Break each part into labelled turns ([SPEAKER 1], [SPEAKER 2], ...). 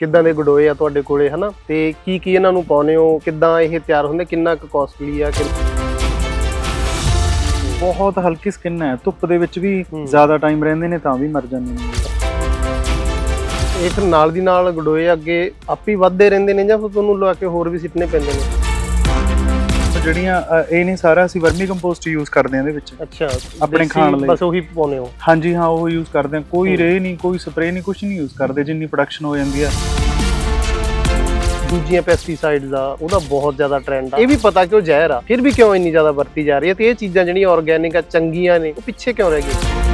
[SPEAKER 1] ਕਿੱਦਾਂ ਦੇ ਗਡੋਏ ਆ ਤੁਹਾਡੇ ਕੋਲੇ ਹਨਾ? ਤੇ ਕੀ ਕੀ ਇਹਨਾਂ ਨੂੰ ਪਾਉਨੇ ਹੋ? ਕਿੱਦਾਂ ਇਹ ਤਿਆਰ ਹੁੰਦੇ? ਕਿੰਨਾ ਕੁ ਕਾਸਟਲੀ ਆ?
[SPEAKER 2] ਬਹੁਤ ਹਲਕੀ ਸਕਿਨ ਹੈ। ਧੁੱਪ ਦੇ ਵਿੱਚ ਵੀ। ਜ਼ਿਆਦਾ ਟਾਈਮ ਰਹਿੰਦੇ ਨੇ ਤਾਂ ਵੀ ਮਰ ਜਾਂਦੇ ਨੇ।
[SPEAKER 1] ਇਹ ਫਿਰ ਨਾਲ ਦੀ ਨਾਲ ਗਡੋਏ ਅੱਗੇ ਆਪੇ ਵੱਧਦੇ ਰਹਿੰਦੇ ਨੇ ਜਾਂ ਫਿਰ ਤੁਹਾਨੂੰ ਲਵਾ ਕੇ ਹੋਰ ਵੀ ਸਿੱਟਨੇ ਪੈਂਦੇ ਨੇ?
[SPEAKER 2] ਜਿਹੜੀਆਂ ਅ, ਇਹ ਨੇ ਸਾਰਾ ਅਸੀਂ ਵਰਮੀ ਕੰਪੋਸਟ ਯੂਜ਼ ਕਰਦੇ ਹਾਂ ਇਹਦੇ ਵਿੱਚ।
[SPEAKER 1] ਅੱਛਾ
[SPEAKER 2] ਆਪਣੇ
[SPEAKER 1] ਦੇਸੀ
[SPEAKER 2] ਖਾਣ ਲਈ।
[SPEAKER 1] ਬਸ ਉਹੀ ਪਾਉਨੇ ਹੋ?
[SPEAKER 2] ਹਾਂਜੀ ਹਾਂ ਉਹ ਯੂਜ਼ ਕਰਦੇ ਹਾਂ। ਕੋਈ। ਰੇ ਨਹੀਂ ਕੋਈ ਸਪਰੇ ਨਹੀਂ ਕੁਝ ਨਹੀਂ ਯੂਜ਼ ਕਰਦੇ ਜਿੰਨੀ ਪ੍ਰੋਡਕਸ਼ਨ ਹੋ ਜਾਂਦੀ ਆ।
[SPEAKER 1] ਦੂਜੀਆਂ ਪੈਸਟੀਸਾਈਡਸ ਆ ਉਹਦਾ ਬਹੁਤ ਜ਼ਿਆਦਾ ਟ੍ਰੈਂਡ ਆ। ਇਹ ਵੀ ਪਤਾ ਕਿ ਉਹ ਜ਼ਹਿਰ ਆ? ਫਿਰ ਵੀ ਕਿਉਂ ਇੰਨੀ ਜ਼ਿਆਦਾ ਵਰਤੀ ਜਾ ਰਹੀ ਹੈ? ਤੇ ਇਹ ਚੀਜ਼ਾਂ ਜਿਹੜੀਆਂ ਆਰਗੈਨਿਕ ਆ ਚੰਗੀਆਂ ਨੇ ਉਹ ਪਿੱਛੇ ਕਿਉਂ ਰਹਿ ਗਈਆਂ?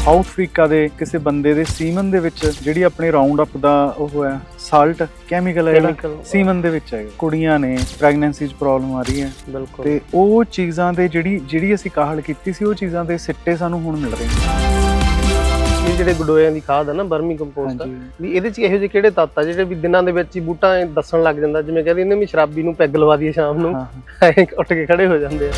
[SPEAKER 2] ਸਾਊਥ ਅਫਰੀਕਾ ਦੇ ਕਿਸੇ ਬੰਦੇ ਦੇ ਸੀਮਨ ਦੇ ਵਿੱਚ ਜਿਹੜੀ ਆਪਣੇ ਰਾਉਂਡ ਅਪ ਦਾ ਉਹ ਹੈ ਸਾਲਟ ਕੈਮੀਕਲ ਹੈ ਜਿਹੜਾ ਸੀਮਨ ਦੇ ਵਿੱਚ ਹੈ ਕੁੜੀਆਂ ਨੇ ਪ੍ਰੈਗਨੈਂਸੀ 'ਚ ਪ੍ਰੋਬਲਮ ਆ ਰਹੀ ਹੈ।
[SPEAKER 1] ਬਿਲਕੁਲ।
[SPEAKER 2] ਤੇ ਉਹ ਚੀਜ਼ਾਂ ਦੇ ਜਿਹੜੀ ਜਿਹੜੀ ਅਸੀਂ ਕਾਹਲ ਕੀਤੀ ਸੀ ਉਹ ਚੀਜ਼ਾਂ ਦੇ ਸਿੱਟੇ ਸਾਨੂੰ ਹੁਣ ਮਿਲ ਰਹੇ ਨੇ।
[SPEAKER 1] ਇਹ ਜਿਹੜੇ ਗਡੋਇਆਂ ਦੀ ਖਾਦ ਆ ਨਾ ਬਰਮੀ ਕੰਪੋਸਟ ਵੀ ਇਹਦੇ ਚ ਇਹੋ ਜਿਹੇ ਕਿਹੜੇ ਤੱਤ ਆ ਜਿਹੜੇ ਵੀ ਦਿਨਾਂ ਦੇ ਵਿੱਚ ਹੀ ਬੂਟਾ ਦੱਸਣ ਲੱਗ ਜਾਂਦਾ ਜਿਵੇਂ ਕਹਿੰਦੇ ਨੇ ਵੀ ਸ਼ਰਾਬੀ ਨੂੰ ਪੈਗ ਲਵਾ ਦਈਏ ਸ਼ਾਮ ਨੂੰ।
[SPEAKER 2] ਹਾਂ।
[SPEAKER 1] ਐਂ ਉੱਠ ਕੇ ਖੜੇ ਹੋ ਜਾਂਦੇ ਆ।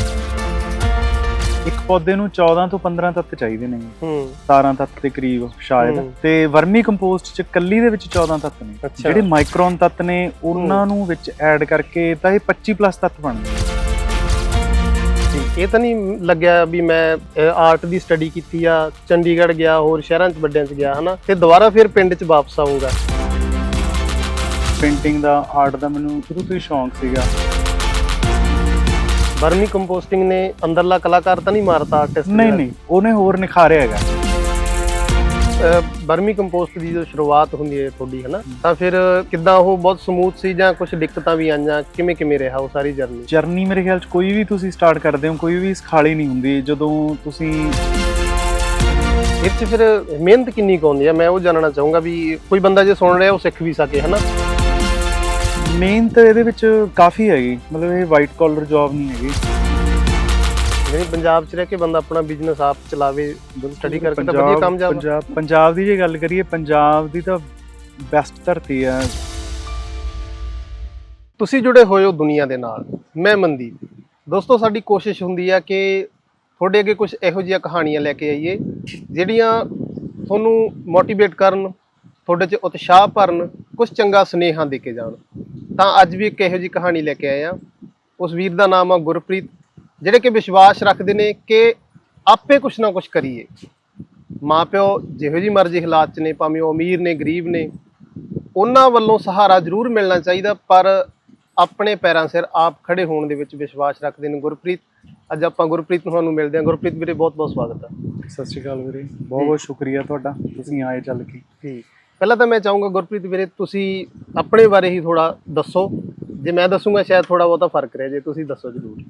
[SPEAKER 2] ਇੱਕ ਪੌਦੇ ਨੂੰ 14 ਤੋਂ 15 ਤੱਤ ਚਾਹੀਦੇ ਨੇ।
[SPEAKER 1] ਹੂੰ।
[SPEAKER 2] 17 ਤੱਤ ਦੇ ਕਰੀਬ ਸ਼ਾਇਦ। ਤੇ ਵਰਮੀ ਕੰਪੋਸਟ ਚ ਕੱਲੀ ਦੇ ਵਿੱਚ 14 ਤੱਤ ਨੇ। ਜਿਹੜੇ ਮਾਈਕਰੋਨ ਤੱਤ ਨੇ ਉਹਨਾਂ ਨੂੰ ਵਿੱਚ ਐਡ ਕਰਕੇ ਤਾਂ ਇਹ 25 ਪਲੱਸ ਤੱਤ ਬਣਦੇ ਨੇ
[SPEAKER 1] ਇਹ ਤਾਂ ਨਹੀਂ ਲੱਗਿਆ ਵੀ ਮੈਂ ਆਰਟ ਦੀ ਸਟੱਡੀ ਕੀਤੀ ਆ ਚੰਡੀਗੜ੍ਹ ਗਿਆ ਹੋਰ ਸ਼ਹਿਰਾਂ 'ਚ ਵੱਡਿਆਂ 'ਚ ਗਿਆ ਹਨਾ? ਤੇ ਦੁਬਾਰਾ ਫਿਰ ਪਿੰਡ 'ਚ ਵਾਪਸ ਆਉਂਗਾ
[SPEAKER 2] ਪੇਂਟਿੰਗ ਦਾ ਆਰਟ ਦਾ ਮੈਨੂੰ ਸ਼ੁਰੂ ਤੋਂ ਹੀ ਸ਼ੌਂਕ ਸੀਗਾ।
[SPEAKER 1] ਬਰਮੀ ਕੰਪੋਸਟਿੰਗ ਨੇ ਅੰਦਰਲਾ ਕਲਾਕਾਰ ਤਾਂ ਨਹੀਂ ਮਾਰਤਾ ਆਰਟਿਸਟ
[SPEAKER 2] ਨਹੀਂ ਨਹੀਂ ਉਹਨੇ ਹੋਰ ਨਿਖਾਰਿਆ ਹੈਗਾ।
[SPEAKER 1] ਬਰਮੀ ਕੰਪੋਸਟ ਦੀ ਜੋ ਸ਼ੁਰੂਆਤ ਹੁੰਦੀ ਹੈ ਤੁਹਾਡੀ ਹਨਾ? ਤਾਂ ਫਿਰ ਕਿੱਦਾਂ ਉਹ ਬਹੁਤ ਸਮੂਥ ਸੀ ਜਾਂ ਕੁਝ ਦਿੱਕਤਾਂ ਵੀ ਆਈਆਂ? ਕਿਵੇਂ ਕਿਵੇਂ ਰਿਹਾ ਉਹ ਸਾਰੀ ਜਰਨੀ
[SPEAKER 2] ਜਰਨੀ ਮੇਰੇ ਖਿਆਲ ਚ ਕੋਈ ਵੀ ਤੁਸੀਂ ਸਟਾਰਟ ਕਰਦੇ ਹੋ ਕੋਈ ਵੀ ਸਖਾਲੀ ਨਹੀਂ ਹੁੰਦੀ। ਜਦੋਂ ਤੁਸੀਂ
[SPEAKER 1] ਇਹ 'ਚ ਫਿਰ ਮਿਹਨਤ ਕਿੰਨੀ ਕੁ ਆਉਂਦੀ ਆ ਮੈਂ ਉਹ ਜਾਣਨਾ ਚਾਹੂੰਗਾ ਵੀ ਕੋਈ ਬੰਦਾ ਜੇ ਸੁਣ ਰਿਹਾ ਉਹ ਸਿੱਖ ਵੀ ਸਕੇ ਹਨਾ?
[SPEAKER 2] ਮਿਹਨਤ ਇਹਦੇ ਵਿੱਚ ਕਾਫੀ ਹੈਗੀ। ਮਤਲਬ ਇਹ ਵਾਈਟ ਕਾਲਰ ਜੌਬ ਨਹੀਂ ਹੈਗੀ।
[SPEAKER 1] ਜਿਹੜੀ ਪੰਜਾਬ 'ਚ ਰਹਿ ਕੇ ਬੰਦਾ ਆਪਣਾ ਬਿਜ਼ਨਸ ਆਪ ਚਲਾਵੇ ਸਟੱਡੀ ਕਰਕੇ ਤਾਂ ਵਧੀਆ ਕਾਮਯਾਬ ਆ।
[SPEAKER 2] ਪੰਜਾਬ ਪੰਜਾਬ ਦੀ ਜੇ ਗੱਲ ਕਰੀਏ ਪੰਜਾਬ ਦੀ ਤਾਂ ਬੈਸਟ ਧਰਤੀ ਹੈ
[SPEAKER 1] ਤੁਸੀਂ ਜੁੜੇ ਹੋਏ ਹੋ ਦੁਨੀਆ ਦੇ ਨਾਲ ਮੈਂ ਮਨਦੀਪ। ਦੋਸਤੋ ਸਾਡੀ ਕੋਸ਼ਿਸ਼ ਹੁੰਦੀ ਆ ਕਿ ਤੁਹਾਡੇ ਅੱਗੇ ਕੁਝ ਇਹੋ ਜਿਹੀਆਂ ਕਹਾਣੀਆਂ ਲੈ ਕੇ ਆਈਏ ਜਿਹੜੀਆਂ ਤੁਹਾਨੂੰ ਮੋਟੀਵੇਟ ਕਰਨ ਤੁਹਾਡੇ 'ਚ ਉਤਸ਼ਾਹ ਭਰਨ ਕੁਝ ਚੰਗਾ ਸੁਨੇਹਾ ਦੇ ਕੇ ਜਾਣ। ਤਾਂ ਅੱਜ ਵੀ ਇੱਕ ਇਹੋ ਜਿਹੀ ਕਹਾਣੀ ਲੈ ਕੇ ਆਏ ਆ ਉਸ ਵੀਰ ਦਾ ਨਾਮ ਆ ਗੁਰਪ੍ਰੀਤ ਜਿਹੜੇ ਕਿ ਵਿਸ਼ਵਾਸ ਰੱਖਦੇ ਨੇ ਕਿ ਆਪੇ ਕੁਝ ਨਾ ਕੁਝ ਕਰੀਏ। ਮਾਪਿਓ ਜਿਹੋ ਜਿਹੀ ਮਰਜ਼ੀ ਹਾਲਾਤ 'ਚ ਨੇ ਭਾਵੇਂ ਉਹ ਅਮੀਰ ਨੇ ਗਰੀਬ ਨੇ ਉਹਨਾਂ ਵੱਲੋਂ ਸਹਾਰਾ ਜ਼ਰੂਰ ਮਿਲਣਾ ਚਾਹੀਦਾ ਪਰ ਆਪਣੇ ਪੈਰਾਂ ਸਿਰ ਆਪ ਖੜੇ ਹੋਣ ਦੇ ਵਿੱਚ ਵਿਸ਼ਵਾਸ ਰੱਖਦੇ ਨੇ ਗੁਰਪ੍ਰੀਤ। ਅੱਜ ਆਪਾਂ ਗੁਰਪ੍ਰੀਤ ਨੂੰ ਸਾਨੂੰ ਮਿਲਦੇ ਹਾਂ। ਗੁਰਪ੍ਰੀਤ ਵੀਰੇ ਬਹੁਤ ਬਹੁਤ ਸਵਾਗਤ ਹੈ
[SPEAKER 2] ਸਤਿ ਸ਼੍ਰੀ ਅਕਾਲ ਵੀਰੇ। ਬਹੁਤ ਬਹੁਤ ਸ਼ੁਕਰੀਆ ਤੁਹਾਡਾ। ਤੁਸੀਂ ਆਏ ਚੱਲ ਕੇ।
[SPEAKER 1] ਠੀਕ ਪਹਿਲਾਂ ਤਾਂ ਮੈਂ ਚਾਹੂੰਗਾ ਗੁਰਪ੍ਰੀਤ ਵੀਰੇ ਤੁਸੀਂ ਆਪਣੇ ਬਾਰੇ ਹੀ ਥੋੜਾ ਦੱਸੋ। ਜੇ ਮੈਂ ਦੱਸੂਗਾ ਸ਼ਾਇਦ ਥੋੜਾ ਬਹੁਤਾ ਫ਼ਰਕ ਰਹਿ ਜੇ ਤੁਸੀਂ ਦੱਸੋ ਜ਼ਰੂਰ।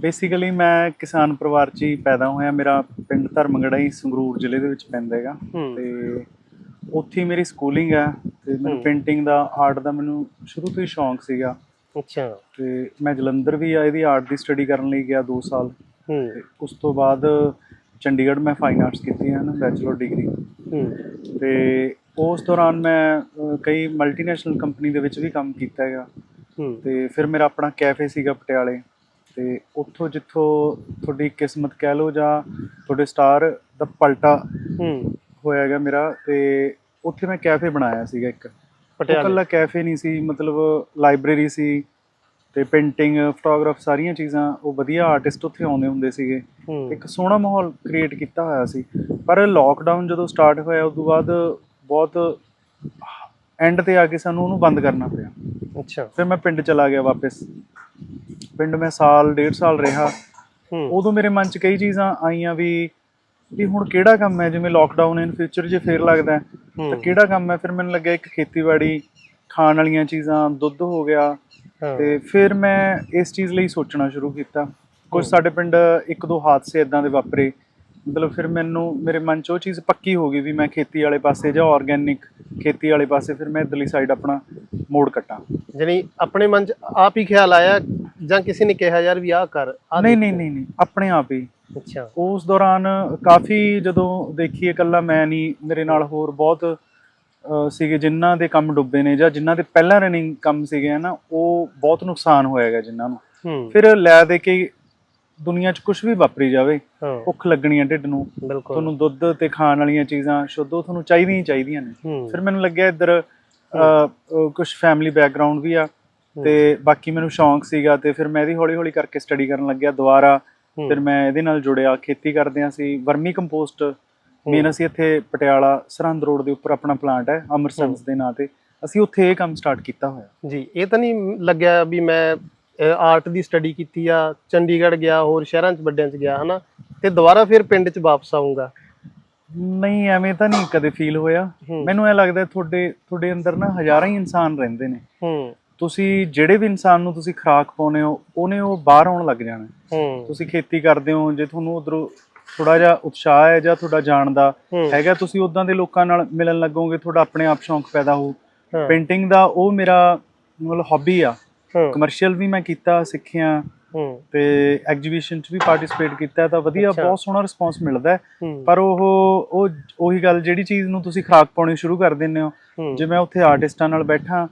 [SPEAKER 2] ਬੇਸਿਕਲੀ ਮੈਂ ਕਿਸਾਨ ਪਰਿਵਾਰ 'ਚ ਹੀ ਪੈਦਾ ਹੋਇਆ। ਮੇਰਾ ਪਿੰਡ ਧਰਮਗੜਾ ਹੀ ਸੰਗਰੂਰ ਜ਼ਿਲ੍ਹੇ ਦੇ ਵਿੱਚ ਪੈਂਦਾ ਹੈਗਾ। ਤੇ ਉੱਥੇ ਮੇਰੀ ਸਕੂਲਿੰਗ ਹੈ ਤੇ ਮੈਨੂੰ। ਪੇਂਟਿੰਗ ਦਾ ਆਰਟ ਦਾ ਮੈਨੂੰ ਸ਼ੁਰੂ ਤੋਂ ਹੀ ਸ਼ੌਂਕ ਸੀਗਾ।
[SPEAKER 1] ਅੱਛਾ।
[SPEAKER 2] ਤੇ ਮੈਂ ਜਲੰਧਰ ਵੀ ਆ ਇਹਦੀ ਆਰਟ ਦੀ ਸਟੱਡੀ ਕਰਨ ਲਈ ਗਿਆ 2 ਸਾਲ। ਉਸ ਤੋਂ ਬਾਅਦ ਚੰਡੀਗੜ੍ਹ ਮੈਂ ਫਾਈਨ ਆਰਟਸ ਕੀਤੀ ਹੈ ਨਾ ਬੈਚਲਰ ਡਿਗਰੀ ਤੇ ਉਸ ਦੌਰਾਨ ਮੈਂ ਕਈ ਮਲਟੀਨੈਸ਼ਨਲ ਕੰਪਨੀ ਦੇ ਵਿੱਚ ਵੀ ਕੰਮ ਕੀਤਾ ਹੈਗਾ।
[SPEAKER 1] ਹੂੰ।
[SPEAKER 2] ਤੇ ਫਿਰ ਮੇਰਾ ਆਪਣਾ ਕੈਫੇ ਸੀਗਾ ਪਟਿਆਲੇ। ਤੇ ਉੱਥੋਂ ਜਿੱਥੋਂ ਤੁਹਾਡੀ ਕਿਸਮਤ ਕਹਿ ਲਓ ਜਾਂ ਤੁਹਾਡੇ ਸਟਾਰ ਦਾ ਪਲਟਾ
[SPEAKER 1] ਹੂੰ।
[SPEAKER 2] ਹੋਇਆ ਹੈਗਾ ਮੇਰਾ ਤੇ ਉੱਥੇ ਮੈਂ ਕੈਫੇ ਬਣਾਇਆ ਸੀਗਾ ਇੱਕ। ਉਹ
[SPEAKER 1] ਪਟਿਆਲੇ
[SPEAKER 2] ਇਕੱਲਾ ਕੈਫੇ ਨਹੀਂ ਸੀ ਮਤਲਬ ਲਾਇਬ੍ਰੇਰੀ ਸੀ ਤੇ ਪੇਂਟਿੰਗ ਫੋਟੋਗ੍ਰਾਫ ਸਾਰੀਆਂ ਚੀਜ਼ਾਂ ਉਹ ਵਧੀਆ ਆਰਟਿਸਟ ਉੱਥੇ ਆਉਂਦੇ ਹੁੰਦੇ ਸੀਗੇ।
[SPEAKER 1] ਹੂੰ।
[SPEAKER 2] ਇੱਕ ਸੋਹਣਾ ਮਾਹੌਲ ਕ੍ਰੀਏਟ ਕੀਤਾ ਹੋਇਆ ਸੀ। ਪਰ ਲੋਕਡਾਊਨ ਜਦੋਂ ਸਟਾਰਟ ਹੋਇਆ ਉਸ ਤੋਂ ਬਾਅਦ ਬਹੁਤ ਐਂਡ ਤੇ ਆ ਕੇ ਸਾਨੂੰ ਉਹਨੂੰ ਬੰਦ ਕਰਨਾ ਪਿਆ।
[SPEAKER 1] ਅੱਛਾ।
[SPEAKER 2] ਫਿਰ ਮੈਂ ਪਿੰਡ ਚਲਾ ਗਿਆ ਵਾਪਸ। ਪਿੰਡ ਮੈਂ ਸਾਲ ਡੇਢ ਸਾਲ ਰਿਹਾ। ਉਦੋਂ ਮੇਰੇ ਮਨ 'ਚ ਕਈ ਚੀਜ਼ਾਂ ਆਈਆਂ ਵੀ ਵੀ ਹੁਣ ਕਿਹੜਾ ਕੰਮ ਹੈ? ਜਿਵੇਂ ਲੋਕਡਾਊਨ ਇਨ ਫਿਊਚਰ ਜੇ ਫੇਰ ਲੱਗਦਾ ਤਾਂ ਕਿਹੜਾ ਕੰਮ ਹੈ? ਫਿਰ ਮੈਨੂੰ ਲੱਗਿਆ ਇੱਕ ਖੇਤੀਬਾੜੀ ਖਾਣ ਵਾਲੀਆਂ ਚੀਜ਼ਾਂ ਦੁੱਧ ਹੋ ਗਿਆ। ਤੇ ਫਿਰ ਮੈਂ ਇਸ ਚੀਜ਼ ਲਈ ਸੋਚਣਾ ਸ਼ੁਰੂ ਕੀਤਾ। ਕੁਝ। ਸਾਡੇ ਪਿੰਡ ਇੱਕ ਦੋ ਹਾਦਸੇ ਇਦਾਂ ਦੇ ਵਾਪਰੇ। ਮਤਲਬ ਫਿਰ ਮੈਨੂੰ ਮੇਰੇ ਮਨ 'ਚ ਉਹ ਚੀਜ਼ ਪੱਕੀ ਹੋ ਗਈ ਵੀ ਮੈਂ ਖੇਤੀ ਵਾਲੇ ਪਾਸੇ ਜਾਂ ਆਰਗੈਨਿਕ ਖੇਤੀ ਵਾਲੇ ਪਾਸੇ ਫਿਰ ਮੈਂ ਇਧਰਲੀ ਸਾਈਡ ਆਪਣਾ ਮੋੜ ਕੱਟਾਂ।
[SPEAKER 1] ਜਾਣੀ ਆਪਣੇ ਮਨ 'ਚ ਆਪ ਹੀ ਖਿਆਲ ਆਇਆ ਜਾਂ ਕਿਸੇ ਨੇ ਕਿਹਾ ਯਾਰ ਵੀ ਆਹ ਕਰ ਆਹ
[SPEAKER 2] ਨਹੀਂ
[SPEAKER 1] ਦੇਖ।
[SPEAKER 2] ਨਹੀਂ ਨਹੀਂ ਨਹੀਂ ਆਪਣੇ ਆਪ ਹੀ।
[SPEAKER 1] ਅੱਛਾ।
[SPEAKER 2] ਉਸ ਦੌਰਾਨ ਕਾਫੀ ਜਦੋਂ ਦੇਖੀਏ ਇਕੱਲਾ ਮੈਂ ਨਹੀਂ ਮੇਰੇ ਨਾਲ ਹੋਰ ਬਹੁਤ ਸੀਗੇ ਜਿਨ੍ਹਾਂ ਦੇ ਕੰਮ ਡੁੱਬੇ ਨੇ ਜਾਂ ਜਿਨ੍ਹਾਂ ਦੇ ਪਹਿਲਾਂ ਰਨਿੰਗ ਕੰਮ ਸੀਗੇ ਨਾ ਉਹ ਬਹੁਤ ਨੁਕਸਾਨ ਹੋਇਆਗਾ ਜਿਨ੍ਹਾਂ ਨੂੰ। ਫਿਰ ਲੈ ਦੇ ਕੇ ਦੁਨੀਆ 'ਚ ਕੁਝ ਵੀ ਵਾਪਰੀ ਜਾਵੇ ਭੁੱਖ ਲੱਗਣੀ ਹੈ ਢਿੱਡ ਨੂੰ ਤੁਹਾਨੂੰ ਦੁੱਧ ਤੇ ਖਾਣ ਵਾਲੀਆਂ ਚੀਜ਼ਾਂ ਸ਼ੁੱਧ ਉਹ ਤੁਹਾਨੂੰ ਚਾਹੀਦੀਆਂ ਹੀ ਚਾਹੀਦੀਆਂ ਨੇ। ਫਿਰ ਮੈਨੂੰ ਲੱਗਿਆ ਇੱਧਰ ਕੁਝ ਫੈਮਿਲੀ ਬੈਕਗ੍ਰਾਉਂਡ ਵੀ ਆ ਤੇ ਬਾਕੀ ਮੈਨੂੰ ਸ਼ੌਂਕ ਸੀਗਾ ਤੇ ਫਿਰ ਮੈਂ ਇਹਦੀ ਹੌਲੀ ਹੌਲੀ ਕਰਕੇ ਸਟੱਡੀ ਕਰਨ ਲੱਗਿਆ ਦੁਬਾਰਾ। ਫਿਰ ਮੈਂ ਇਹਦੇ ਨਾਲ ਜੁੜਿਆ ਖੇਤੀ ਕਰਦੇ ਹਾਂ ਅਸੀਂ ਵਰਮੀ ਕੰਪੋਸਟ ਮੇਨ ਅਸੀਂ ਇੱਥੇ ਪਟਿਆਲਾ ਸਰਹੰਦ ਰੋਡ ਦੇ ਉੱਪਰ ਆਪਣਾ ਪਲਾਂਟ ਹੈ ਅਮਰਸੰਸ ਦੇ ਨਾਂ ਤੇ। ਅਸੀਂ ਉੱਥੇ ਇਹ ਕੰਮ ਸਟਾਰਟ ਕੀਤਾ ਹੋਇਆ।
[SPEAKER 1] ਜੀ ਇਹ ਤਾਂ ਨਹੀਂ ਲੱਗਿਆ ਵੀ ਮੈਂ ਆਰਟ ਦੀ ਸਟੱਡੀ ਕੀਤੀ ਆ ਚੰਡੀਗੜ੍ਹ ਗਿਆ ਹੋਰ ਸ਼ਹਿਰਾਂ 'ਚ ਵੱਡਿਆਂ 'ਚ ਗਿਆ ਹਨਾ? ਤੇ ਦੁਬਾਰਾ ਫਿਰ ਪਿੰਡ 'ਚ ਵਾਪਸ ਆਉਂਗਾ
[SPEAKER 2] ਨਹੀਂ ਐਵੇਂ ਤਾਂ ਨਹੀਂ ਕਦੇ ਫੀਲ ਹੋਇਆ। ਮੈਨੂੰ ਇਹ ਲੱਗਦਾ ਤੁਹਾਡੇ ਤੁਹਾਡੇ ਅੰਦਰ ਨਾ ਹਜ਼ਾਰਾਂ ਹੀ ਇਨਸਾਨ ਰਹਿੰਦੇ ਨੇ।
[SPEAKER 1] ਹੂੰ।
[SPEAKER 2] ਤੁਸੀਂ ਜਿਹੜੇ ਵੀ ਇਨਸਾਨ ਨੂੰ ਤੁਸੀਂ ਖੁਰਾਕ ਪਾਉਨੇ ਹੋ ਉਹਨੇ ਉਹ ਬਾਹਰ ਆਉਣ ਲੱਗ ਜਾਣਾ।
[SPEAKER 1] ਹੂੰ।
[SPEAKER 2] ਤੁਸੀਂ ਖੇਤੀ ਕਰਦੇ ਹੋ ਜੇ ਤੁਹਾਨੂੰ ਉਧਰੋਂ ਥੋੜਾ ਜਿਹਾ ਉਤਸ਼ਾਹ ਹੈ ਜਾਂ ਤੁਹਾਡਾ ਜਾਣ ਦਾ ਹੈਗਾ ਤੁਸੀਂ ਉਦਾਂ ਦੇ ਲੋਕਾਂ ਨਾਲ ਮਿਲਣ ਲੱਗੋਗੇ ਤੁਹਾਡਾ ਆਪਣੇ ਆਪ ਸ਼ੌਂਕ ਪੈਦਾ
[SPEAKER 1] ਹਾਂ,
[SPEAKER 2] ਪੇਂਟਿੰਗ ਦਾ ਉਹ ਮੇਰਾ ਮਤਲਬ ਹੌਬੀ ਆ। ਕਮਰਸ਼ੀਅਲ ਵੀ ਮੈਂ ਕੀਤਾ ਸਿੱਖਿਆ ਤੇ ਐਗਜੀਬਿਸ਼ਨ 'ਚ ਵੀ ਪਾਰਟਿਸਿਪੇਟ ਕੀਤਾ ਤਾਂ ਵਧੀਆ। ਬਹੁਤ ਸੋਹਣਾ ਰਿਸਪੌਂਸ ਮਿਲਦਾ ਪਰ ਉਹ ਉਹ ਉਹੀ ਗੱਲ ਜਿਹੜੀ ਚੀਜ਼ ਨੂੰ ਤੁਸੀਂ ਖਰਾਕ ਪਾਉਣੀ ਸ਼ੁਰੂ ਕਰ ਦਿੰਦੇ ਹੋ ਜੇ ਮੈਂ ਉੱਥੇ ਆਰਟਿਸਟਾਂ ਨਾਲ ਬੈਠਾ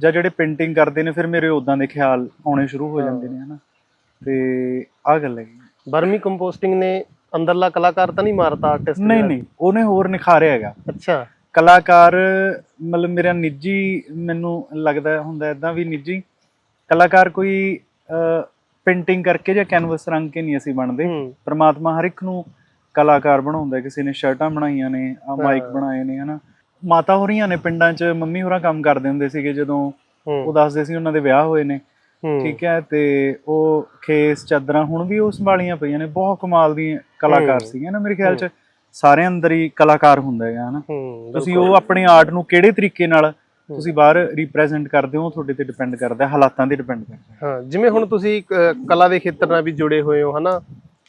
[SPEAKER 2] ਜਾਂ ਜਿਹੜੇ ਪੇਂਟਿੰਗ ਕਰਦੇ ਨੇ ਫਿਰ ਮੇਰੇ ਉਦਾਂ ਦੇ ਖਿਆਲ ਆਉਣੇ ਸ਼ੁਰੂ ਹੋ ਜਾਂਦੇ ਨੇ ਹਨਾ। ਤੇ ਆਹ ਗੱਲ ਹੈ
[SPEAKER 1] ਬਰਮੀ ਕੰਪੋਸਟਿੰਗ ਨੇ ਅੰਦਰਲਾ ਕਲਾਕਾਰ ਤਾਂ ਨਹੀਂ ਮਾਰਤਾ ਆਰਟਿਸਟ
[SPEAKER 2] ਨਹੀਂ ਨਹੀਂ ਉਹਨੇ ਹੋਰ ਨਿਖਾਰਿਆ ਹੈਗਾ।
[SPEAKER 1] ਅੱਛਾ।
[SPEAKER 2] ਕਲਾਕਾਰ ਮਤਲਬ ਮੇਰਾ ਨਿੱਜੀ ਮੈਨੂੰ ਲੱਗਦਾ ਹੁੰਦਾ ਇਦਾਂ ਵੀ ਨਿੱਜੀ ਕਲਾਕਾਰ ਕੋਈ ਪੇਂਟਿੰਗ ਕਰਕੇ ਜਾਂ ਕੈਨਵਸ ਰੰਗ ਕੇ ਨਹੀਂ ਅਸੀਂ ਬਣਦੇ। ਪ੍ਰਮਾਤਮਾ ਹਰ ਇੱਕ ਨੂੰ ਕਲਾਕਾਰ ਬਣਾਉਂਦਾ। ਕਿਸੇ ਨੇ ਸ਼ਰਟਾਂ ਬਣਾਈਆਂ ਨੇ ਆ ਮਾਈਕ। ਬਣਾਏ ਨੇ ਹਨਾ। ਮਾਤਾ ਹੋਰੀਆਂ ਨੇ ਪਿੰਡਾਂ 'ਚ ਮੰਮੀ ਹੋਰਾਂ ਕੰਮ ਕਰਦੇ ਹੁੰਦੇ ਸੀਗੇ ਜਦੋਂ ਉਹ ਦੱਸਦੇ ਸੀ ਉਹਨਾਂ ਦੇ ਵਿਆਹ ਹੋਏ ਨੇ। ਠੀਕ ਹੈ ਤੇ ਉਹ ਖੇਸ ਚਾਦਰਾਂ ਹੁਣ ਵੀ ਉਹ ਸੰਭਾਲੀਆਂ ਪਈਆਂ ਨੇ। ਬਹੁਤ ਕਮਾਲ ਦੀਆਂ ਕਲਾਕਾਰ
[SPEAKER 1] ਹੂੰ।
[SPEAKER 2] ਸੀਗੀਆਂ ਨਾ ਮੇਰੇ ਖਿਆਲ 'ਚ। ਸਾਰੇ ਅੰਦਰ ਹੀ ਕਲਾਕਾਰ ਹੁੰਦਾ ਹੈਗਾ ਹਨਾ। ਤੁਸੀਂ। ਉਹ ਆਪਣੇ ਆਰਟ ਨੂੰ ਕਿਹੜੇ ਤਰੀਕੇ ਨਾਲ ਤੁਸੀਂ ਬਾਹਰ ਰਿਪਰੈਜ਼ੈਂਟ ਕਰਦੇ ਹੋ ਤੁਹਾਡੇ ਤੇ ਡਿਪੈਂਡ ਕਰਦਾ ਹਾਲਾਤਾਂ ਤੇ ਡਿਪੈਂਡ ਕਰਦਾ। ਹੈ।
[SPEAKER 1] ਜਿਵੇਂ ਹੁਣ ਤੁਸੀਂ ਕਲਾ ਦੇ ਖੇਤਰ ਨਾਲ ਵੀ ਜੁੜੇ ਹੋਏ ਹੋ ਹਨਾ?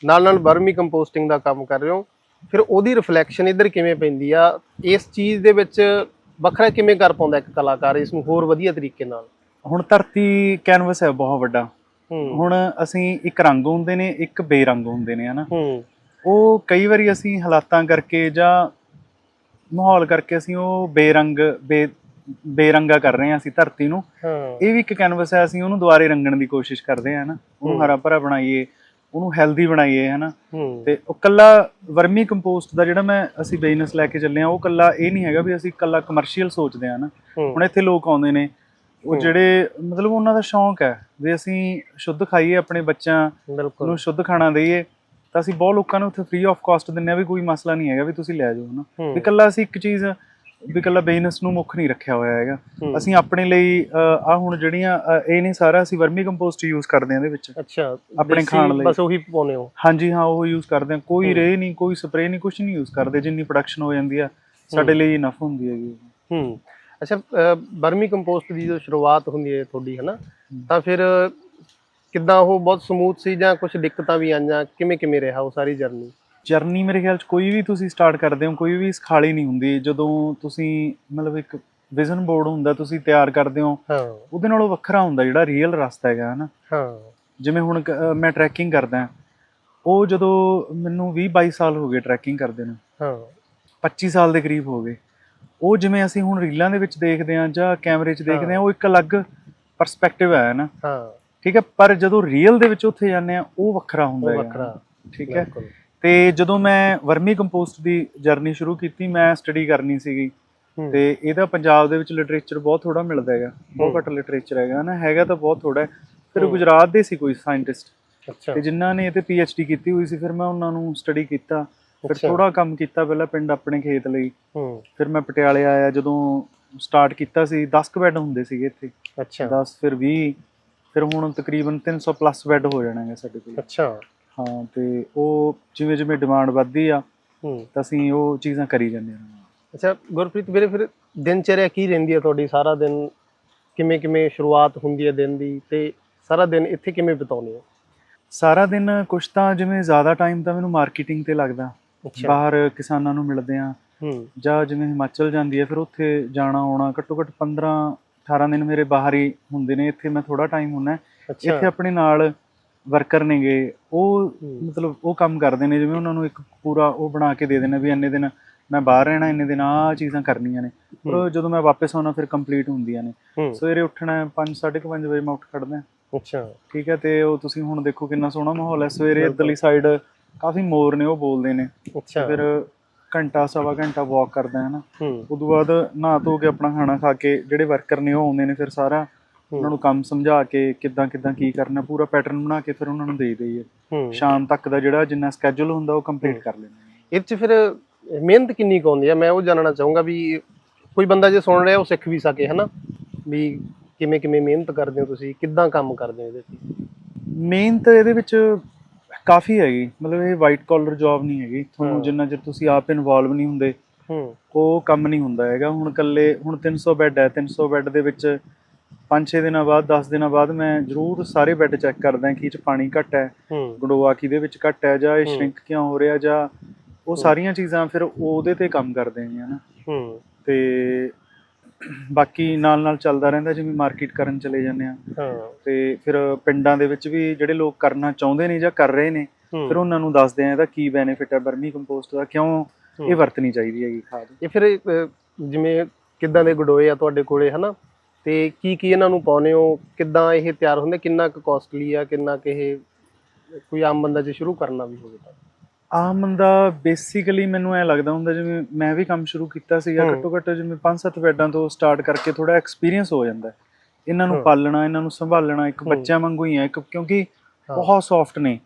[SPEAKER 1] ਨਾਲ ਨਾਲ ਬਰਮੀ ਕੰਪੋਸਟਿੰਗ ਦਾ ਕੰਮ ਕਰ ਰਹੇ ਹੋ। ਫਿਰ ਉਹਦੀ ਰਿਫਲੈਕਸ਼ਨ ਇੱਧਰ ਕਿਵੇਂ ਪੈਂਦੀ ਆ? ਇਸ ਚੀਜ਼ ਦੇ ਵਿੱਚ ਵੱਖਰਾ ਕਿਵੇਂ ਕਰ ਪਾਉਂਦਾ ਇੱਕ ਕਲਾਕਾਰ ਇਸ ਨੂੰ ਹੋਰ ਵਧੀਆ ਤਰੀਕੇ ਨਾਲ?
[SPEAKER 2] ਹੁਣ ਧਰਤੀ ਕੈਨਵਸ ਹੈ ਬਹੁਤ ਵੱਡਾ। ਹੁਣ ਅਸੀਂ ਇੱਕ ਰੰਗ ਹੁੰਦੇ ਨੇ ਇੱਕ ਬੇਰੰਗ ਹੁੰਦੇ ਨੇ ਹਨਾ? ਉਹ ਕਈ ਵਾਰੀ ਅਸੀਂ ਹਾਲਾਤਾਂ ਕਰਕੇ ਜਾਂ ਮਾਹੌਲ ਕਰਕੇ ਅਸੀਂ ਉਹ ਬੇਰੰਗ ਬੇ ਬੇਰੰਗਾ ਕਰ ਰਹੇ ਹਾਂ ਅਸੀਂ ਧਰਤੀ ਨੂੰ।
[SPEAKER 1] ਹਾਂ।
[SPEAKER 2] ਇਹ ਵੀ ਇੱਕ ਕੈਨਵਸ ਹੈ ਅਸੀਂ ਉਹਨੂੰ ਦੁਬਾਰੇ ਰੰਗਣ ਦੀ ਕੋਸ਼ਿਸ਼ ਕਰਦੇ ਹਾਂ ਨਾ? ਉਹਨੂੰ। ਹਰਾ ਭਰਾ ਬਣਾਈਏ ਉਹਨੂੰ ਹੈਲਦੀ ਬਣਾਈਏ ਹਨਾ ਤੇ ਉਹ ਕੱਲਾ ਵਰਮੀ ਕੰਪੋਸਟ ਦਾ ਜਿਹੜਾ ਮੈਂ ਅਸੀਂ ਬਿਜ਼ਨਸ ਲੈ ਕੇ ਚੱਲੇ ਆ ਉਹ ਕੱਲਾ ਇਹ ਨਹੀਂ ਹੈਗਾ ਵੀ ਅਸੀਂ ਕੱਲਾ ਕਮਰਸ਼ੀਅਲ ਸੋਚਦੇ ਆ ਨਾ? ਹੁਣ ਇੱਥੇ ਲੋਕ ਆਉਂਦੇ ਨੇ ਉਹ। ਜਿਹੜੇ ਮਤਲਬ ਉਹਨਾਂ ਦਾ ਸ਼ੌਂਕ ਹੈ ਵੀ ਅਸੀਂ ਸ਼ੁੱਧ ਖਾਈਏ ਆਪਣੇ ਬੱਚਿਆਂ ਨੂੰ ਸ਼ੁੱਧ ਖਾਣਾ ਦਈਏ ਤਾਂ ਅਸੀਂ ਬਹੁਤ ਲੋਕਾਂ ਨੂੰ ਉੱਥੇ ਫ੍ਰੀ ਆਫ ਕਾਸਟ ਦਿੰਨੇ ਆ ਵੀ ਕੋਈ ਮਸਲਾ ਨਹੀਂ ਹੈਗਾ ਵੀ ਤੁਸੀਂ ਲੈ ਜਾਓ ਹਨਾ ਵੀ ਕੱਲਾ ਅਸੀਂ ਇੱਕ ਚੀਜ਼ ਵੀ ਕੱਲਾ ਬਿਜ਼ਨਸ ਨੂੰ ਮੁੱਖ ਨਹੀਂ ਰੱਖਿਆ ਹੋਇਆ ਹੈਗਾ। ਅਸੀਂ ਆਪਣੇ ਲਈ ਆ ਹੁਣ ਜਿਹੜੀਆਂ ਇਹ ਨੇ ਸਾਰਾ ਅਸੀਂ ਵਰਮੀ ਕੰਪੋਸਟ ਯੂਜ਼ ਕਰਦੇ ਹਾਂ ਇਹਦੇ ਵਿੱਚ।
[SPEAKER 1] ਅੱਛਾ
[SPEAKER 2] ਆਪਣੇ ਖਾਣ ਲਈ।
[SPEAKER 1] ਬਸ ਉਹੀ ਪਾਉਨੇ ਹੋ?
[SPEAKER 2] ਹਾਂਜੀ ਹਾਂ ਉਹ ਯੂਜ਼ ਕਰਦੇ ਹਾਂ। ਕੋਈ। ਰੇ ਨਹੀਂ ਕੋਈ ਸਪਰੇ ਨਹੀਂ ਕੁਝ ਨਹੀਂ ਯੂਜ਼ ਕਰਦੇ। ਜਿੰਨੀ ਪ੍ਰੋਡਕਸ਼ਨ ਹੋ ਜਾਂਦੀ ਆ ਸਾਡੇ ਲਈ ਇਨਫ ਹੁੰਦੀ ਹੈਗੀ।
[SPEAKER 1] ਹੂੰ। ਅੱਛਾ ਅ, ਬਰਮੀ ਕੰਪੋਸਟ ਦੀ ਜੋ ਸ਼ੁਰੂਆਤ ਹੁੰਦੀ ਹੈ ਤੁਹਾਡੀ ਹਨਾ? ਤਾਂ ਫਿਰ ਕਿੱਦਾਂ ਉਹ ਬਹੁਤ ਸਮੂਥ ਸੀ ਜਾਂ ਕੁਝ ਦਿੱਕਤਾਂ ਵੀ ਆਈਆਂ? ਕਿਵੇਂ ਕਿਵੇਂ ਰਿਹਾ ਉਹ ਸਾਰੀ ਜਰਨੀ
[SPEAKER 2] ਜਰਨੀ ਮੇਰੇ ਖਿਆਲ ਚ ਕੋਈ ਵੀ ਤੁਸੀਂ ਸਟਾਰਟ ਕਰਦੇ ਹੋ ਕੋਈ ਵੀ ਸਖਾਲੀ ਨਹੀਂ ਹੁੰਦੀ। ਜਦੋਂ ਤੁਸੀਂ ਮਤਲਬ ਇੱਕ ਵਿਜ਼ਨ ਬੋਰਡ ਹੁੰਦਾ ਤੁਸੀਂ ਤਿਆਰ ਕਰਦੇ ਹੋ
[SPEAKER 1] ਹਾਂ।
[SPEAKER 2] ਉਹਦੇ ਨਾਲੋਂ ਵੱਖਰਾ ਹੁੰਦਾ ਜਿਹੜਾ ਰੀਅਲ ਰਸਤਾ ਹੈਗਾ ਹਨਾ।
[SPEAKER 1] ਹਾਂ।
[SPEAKER 2] ਜਿਵੇਂ ਹੁਣ ਮੈਂ ਟਰੈਕਿੰਗ ਕਰਦਾ ਉਹ ਜਦੋਂ ਮੈਨੂੰ 20 22 ਸਾਲ ਹੋ ਗਏ ਟਰੈਕਿੰਗ ਕਰਦੇ ਨੂੰ।
[SPEAKER 1] ਹਾਂ।
[SPEAKER 2] 25 ਸਾਲ ਦੇ ਕਰੀਬ ਹੋ ਗਏ। ਉਹ ਜਿਵੇਂ ਅਸੀਂ ਹੁਣ ਰੀਲਾਂ ਦੇ ਵਿੱਚ ਦੇਖਦੇ ਹਾਂ ਜਾਂ ਕੈਮਰੇ 'ਚ ਦੇਖਦੇ ਹਾਂ ਉਹ ਇੱਕ ਅਲੱਗ ਪਰਸਪੈਕਟਿਵ ਹੈ ਨਾ
[SPEAKER 1] ਹਾਂ।
[SPEAKER 2] ਠੀਕ ਹੈ ਪਰ ਜਦੋਂ ਰੀਅਲ ਦੇ ਵਿੱਚ ਉੱਥੇ ਜਾਂਦੇ ਆ ਉਹ ਵੱਖਰਾ ਹੁੰਦਾ ਹੈਗਾ।
[SPEAKER 1] ਵੱਖਰਾ।
[SPEAKER 2] ਠੀਕ ਹੈ।
[SPEAKER 1] ਬਿਲਕੁਲ।
[SPEAKER 2] ਤੇ ਜਦੋਂ ਮੈਂ ਵਰਮੀ ਕੰਪੋਸਟ ਦੀ ਜਰਨੀ ਸ਼ੁਰੂ ਕੀਤੀ ਮੈਂ ਸਟੱਡੀ ਕਰਨੀ ਸੀਗੀ। ਤੇ ਇਹਦਾ ਪੰਜਾਬ ਦੇ ਵਿੱਚ ਲਿਟਰੇਚਰ ਬਹੁਤ ਥੋੜਾ ਮਿਲਦਾ ਹੈਗਾ। ਬਹੁਤ। ਘੱਟ ਲਿਟਰੇਚਰ ਹੈਗਾ ਨਾ ਹੈਗਾ ਤਾਂ ਬਹੁਤ ਥੋੜਾ। ਫਿਰ। ਗੁਜਰਾਤ ਦੇ ਸੀ ਕੋਈ ਸਾਇੰਟਿਸਟ
[SPEAKER 1] ਅੱਛਾ।
[SPEAKER 2] ਤੇ ਜਿਨ੍ਹਾਂ ਨੇ ਇਹ ਤੇ ਡੀ ਕੀਤੀ ਹੋਈ ਸੀ ਫਿਰ ਮੈਂ ਉਹਨਾਂ ਨੂੰ ਸਟੱਡੀ ਕੀਤਾ। ਫਿਰ। ਥੋੜਾ ਕੰਮ ਕੀਤਾ ਪਹਿਲਾਂ ਪਿੰਡ ਆਪਣੇ ਖੇਤ ਲਈ।
[SPEAKER 1] ਹੂੰ।
[SPEAKER 2] ਫਿਰ ਮੈਂ ਪਟਿਆਲੇ ਆਇਆ ਜਦੋਂ ਸਟਾਰਟ ਕੀਤਾ ਸੀ 10 ਕੁ ਬੈੱਡ ਹੁੰਦੇ ਸੀਗੇ ਇੱਥੇ।
[SPEAKER 1] ਅੱਛਾ।
[SPEAKER 2] 10 ਫਿਰ 20 ਫਿਰ ਹੁਣ ਤਕਰੀਬਨ 300 ਪਲੱਸ ਬੈੱਡ ਹੋ ਜਾਣਾ ਹੈ ਸਾਡੇ ਕੋਲ।
[SPEAKER 1] ਅੱਛਾ।
[SPEAKER 2] ਹਾਂ ਤੇ ਉਹ ਜਿਵੇਂ ਜਿਵੇਂ ਡਿਮਾਂਡ ਵੱਧਦੀ ਆ
[SPEAKER 1] ਹੂੰ।
[SPEAKER 2] ਤਾਂ ਅਸੀਂ ਉਹ ਚੀਜ਼ਾਂ ਕਰੀ ਜਾਂਦੇ ਹਾਂ।
[SPEAKER 1] ਅੱਛਾ ਗੁਰਪ੍ਰੀਤ ਵੀਰੇ ਫਿਰ ਦਿਨਚਰਿਆ ਕੀ ਰਹਿੰਦੀ ਹੈ ਤੁਹਾਡੀ? ਸਾਰਾ ਦਿਨ ਕਿਵੇਂ ਕਿਵੇਂ ਸ਼ੁਰੂਆਤ ਹੁੰਦੀ ਹੈ ਦਿਨ ਦੀ? ਤੇ ਸਾਰਾ ਦਿਨ ਇੱਥੇ ਕਿਵੇਂ ਬਿਤਾਉਂਦੇ ਹੋ?
[SPEAKER 2] ਸਾਰਾ ਦਿਨ ਕੁਛ ਤਾਂ ਜਿਵੇਂ ਜ਼ਿਆਦਾ ਟਾਈਮ ਤਾਂ ਮੈਨੂੰ ਮਾਰਕੀਟਿੰਗ ਤੇ ਲੱਗਦਾ। ਬਾਹਰ ਕਿਸਾਨਾਂ ਨੂੰ ਮਿਲਦੇ ਆ
[SPEAKER 1] ਹੂੰ।
[SPEAKER 2] ਜਾਂ ਜਿਵੇਂ ਹਿਮਾਚਲ ਜਾਂਦੀ ਹੈ ਫਿਰ ਉੱਥੇ ਜਾਣਾ ਆਉਣਾ ਘੱਟੋ ਘੱਟ 15 18 ਦਿਨ ਮੇਰੇ ਬਾਹਰ ਹੀ ਹੁੰਦੇ ਨੇ। ਇੱਥੇ ਮੈਂ ਥੋੜਾ ਟਾਈਮ ਹੁੰਨਾ। ਇੱਥੇ ਆਪਣੇ ਨਾਲ ਵਰਕਰ ਨੇਗੇ ਉਹ ਮਤਲਬ ਉਹ ਕੰਮ ਕਰਦੇ ਨੇ ਜਿਵੇਂ ਉਹਨਾਂ ਨੂੰ ਇੱਕ ਪੂਰਾ ਉਹ ਬਣਾ ਕੇ ਦੇ ਦੇਣਾ ਵੀ ਇੰਨੇ ਦਿਨ ਮੈਂ ਬਾਹਰ ਰਹਿਣਾ ਇੰਨੇ ਦਿਨ ਆਹ ਚੀਜ਼ਾਂ ਕਰਨੀਆਂ ਨੇ। ਪਰ ਜਦੋਂ ਮੈਂ ਵਾਪਸ ਆਉਣਾ ਫਿਰ ਕੰਪਲੀਟ ਹੁੰਦੀਆਂ ਨੇ। ਸਵੇਰੇ ਉੱਠਣਾ 5 5:30 ਵਜੇ ਮੈਂ ਉੱਠ ਖੜਦਾ
[SPEAKER 1] ਅੱਛਾ।
[SPEAKER 2] ਠੀਕ ਹੈ ਤੇ ਉਹ ਤੁਸੀਂ ਹੁਣ ਦੇਖੋ ਕਿੰਨਾ ਸੋਹਣਾ ਮਾਹੌਲ ਹੈ। ਸਵੇਰੇ। ਇੱਧਰਲੀ ਸਾਈਡ ਕਾਫੀ ਮੋਰ ਨੇ ਉਹ ਬੋਲਦੇ ਨੇ।
[SPEAKER 1] ਅੱਛਾ।
[SPEAKER 2] ਫਿਰ ਘੰਟਾ ਸਵਾ ਘੰਟਾ ਵਾਕ ਕਰਦਾ ਹੈ ਨਾ।
[SPEAKER 1] ਹੂੰ।
[SPEAKER 2] ਉਦੋਂ ਬਾਅਦ ਨਹਾ ਧੋ ਕੇ ਆਪਣਾ ਖਾਣਾ ਖਾ ਕੇ ਜਿਹੜੇ ਵਰਕਰ ਨੇ ਉਹ ਆਉਂਦੇ ਨੇ ਫਿਰ ਸਾਰਾ ਉਹਨਾਂ ਨੂੰ ਕੰਮ ਸਮਝਾ ਕੇ ਕਿੱਦਾਂ ਕਿੱਦਾਂ ਕੀ ਕਰਨਾ ਪੂਰਾ ਪੈਟਰਨ ਬਣਾ ਕੇ ਫਿਰ ਉਹਨਾਂ ਨੂੰ ਦੇ ਦਈਏ। ਸ਼ਾਮ ਤੱਕ ਦਾ ਜਿਹੜਾ ਜਿੰਨਾ ਸਕੇਜੂਲ ਹੁੰਦਾ ਉਹ ਕੰਪਲੀਟ ਕਰ ਨੇ
[SPEAKER 1] ਇਹ ਚ ਫਿਰ ਮਿਹਨਤ ਕਿੰਨੀ ਕੁ ਆ? ਮੈਂ ਉਹ ਜਾਣਨਾ ਚਾਹੂੰਗਾ ਵੀ ਕੋਈ ਬੰਦਾ ਜੇ ਸੁਣ ਰਿਹਾ ਉਹ ਸਿੱਖ ਵੀ ਸਕੇ ਹਨਾ? ਵੀ ਕਿਵੇਂ ਕਿਵੇਂ ਮਿਹਨਤ ਕਰਦੇ ਹੋ ਤੁਸੀਂ? ਕਿੱਦਾਂ ਕੰਮ ਕਰਦੇ ਹੋ ਇਹਦੇ ਤੇ
[SPEAKER 2] ਮਿਹਨਤ ਇਹਦੇ ਵਿੱਚ ਕਾਫੀ ਹੈਗੀ। ਮਤਲਬ ਇਹ ਵਾਈਟ ਕਾਲਰ ਜੌਬ ਨਹੀਂ ਹੈਗੀ। ਤੁਹਾਨੂੰ ਜਿੰਨਾ ਚਿਰ ਤੁਸੀਂ ਆਪ ਇਨਵੋਲਵ ਨਹੀਂ ਹੁੰਦੇ
[SPEAKER 1] ਹੂੰ।
[SPEAKER 2] ਉਹ ਕੰਮ ਨਹੀਂ ਹੁੰਦਾ ਹੈਗਾ। ਹੁਣ ਕੱਲੇ ਹੁਣ 300 ਬੈੱਡ ਹੈ। 300 ਬੈੱਡ ਦੇ ਵਿੱਚ 5-6 ਦਿਨਾਂ ਬਾਅਦ 10 ਦਿਨਾਂ ਬਾਅਦ ਮੈਂ ਜ਼ਰੂਰ ਸਾਰੇ ਬੈੱਡ ਚੈੱਕ ਕਰਦਾ ਕਿ ਇਹ ਚ ਪਾਣੀ ਘੱਟ ਹੈ ਗੰਡੋਆ ਕਿਹਦੇ ਵਿੱਚ ਘੱਟ ਹੈ ਜਾਂ ਇਹ। ਸ਼ਰਿੰਕ ਕਿਉਂ ਹੋ ਰਿਹਾ ਜਾਂ ਉਹ ਸਾਰੀਆਂ ਚੀਜ਼ਾਂ ਫਿਰ ਉਹਦੇ ਤੇ ਕੰਮ ਕਰਦੇ ਨੇ ਹਨਾ। ਤੇ ਬਾਕੀ ਨਾਲ ਨਾਲ ਚੱਲਦਾ ਰਹਿੰਦਾ ਜਿਵੇਂ ਮਾਰਕੀਟ ਕਰਨ ਚਲੇ ਜਾਂਦੇ ਆ। ਤੇ ਫਿਰ ਪਿੰਡਾਂ ਦੇ ਵਿੱਚ ਵੀ ਜਿਹੜੇ ਲੋਕ ਕਰਨਾ ਚਾਹੁੰਦੇ ਨੇ ਜਾਂ ਕਰ ਰਹੇ ਨੇ। ਫਿਰ ਉਹਨਾਂ ਨੂੰ ਦੱਸਦੇ ਆ ਇਹਦਾ ਕੀ ਬੈਨੀਫਿਟ ਹੈ ਬਰਮੀ ਕੰਪੋਸਟ ਦਾ ਕਿਉਂ। ਇਹ ਵਰਤਣੀ ਚਾਹੀਦੀ ਹੈਗੀ ਖਾਦ।
[SPEAKER 1] ਇਹ ਫਿਰ ਜਿਵੇਂ ਕਿੱਦਾਂ ਦੇ ਗਡੋਏ ਆ ਤੁਹਾਡੇ ਕੋਲੇ ਹਨਾ? ਤੇ ਕੀ ਕੀ ਇਹਨਾਂ ਨੂੰ ਪਾਉਨੇ ਹੋ ਕਿੱਦਾਂ ਇਹ ਤਿਆਰ ਹੁੰਦੇ ਕਿੰਨਾ ਕੁ ਕਾਸਟਲੀ ਆ ਕਿੰਨਾ ਕੁ ਇਹ ਕੋਈ ਆਮ ਬੰਦਾ ਜੇ ਸ਼ੁਰੂ ਕਰਨਾ ਵੀ ਹੋਵੇ ਤਾਂ
[SPEAKER 2] ਆਮ ਬੰਦਾ ਬੇਸਿਕਲੀ ਮੈਨੂੰ ਐ ਲੱਗਦਾ ਹੁੰਦਾ ਜਿਵੇਂ ਮੈਂ ਵੀ ਕੰਮ ਸ਼ੁਰੂ ਕੀਤਾ ਸੀਗਾ। ਘੱਟੋ ਘੱਟ ਜਿਵੇਂ 5-7 ਬੈੱਡਾਂ ਤੋਂ ਸਟਾਰਟ ਕਰਕੇ ਥੋੜਾ ਐਕਸਪੀਰੀਅੰਸ ਹੋ ਜਾਂਦਾ। ਇਹਨਾਂ ਨੂੰ। ਪਾਲਣਾ ਇਹਨਾਂ ਨੂੰ ਸੰਭਾਲਣਾ ਇੱਕ
[SPEAKER 1] ਹੂੰ।
[SPEAKER 2] ਬੱਚਿਆਂ ਵਾਂਗੂ ਹੀ ਹੈ ਇੱਕ ਕਿਉਂਕਿ। ਬਹੁਤ ਸੌਫਟ ਨੇ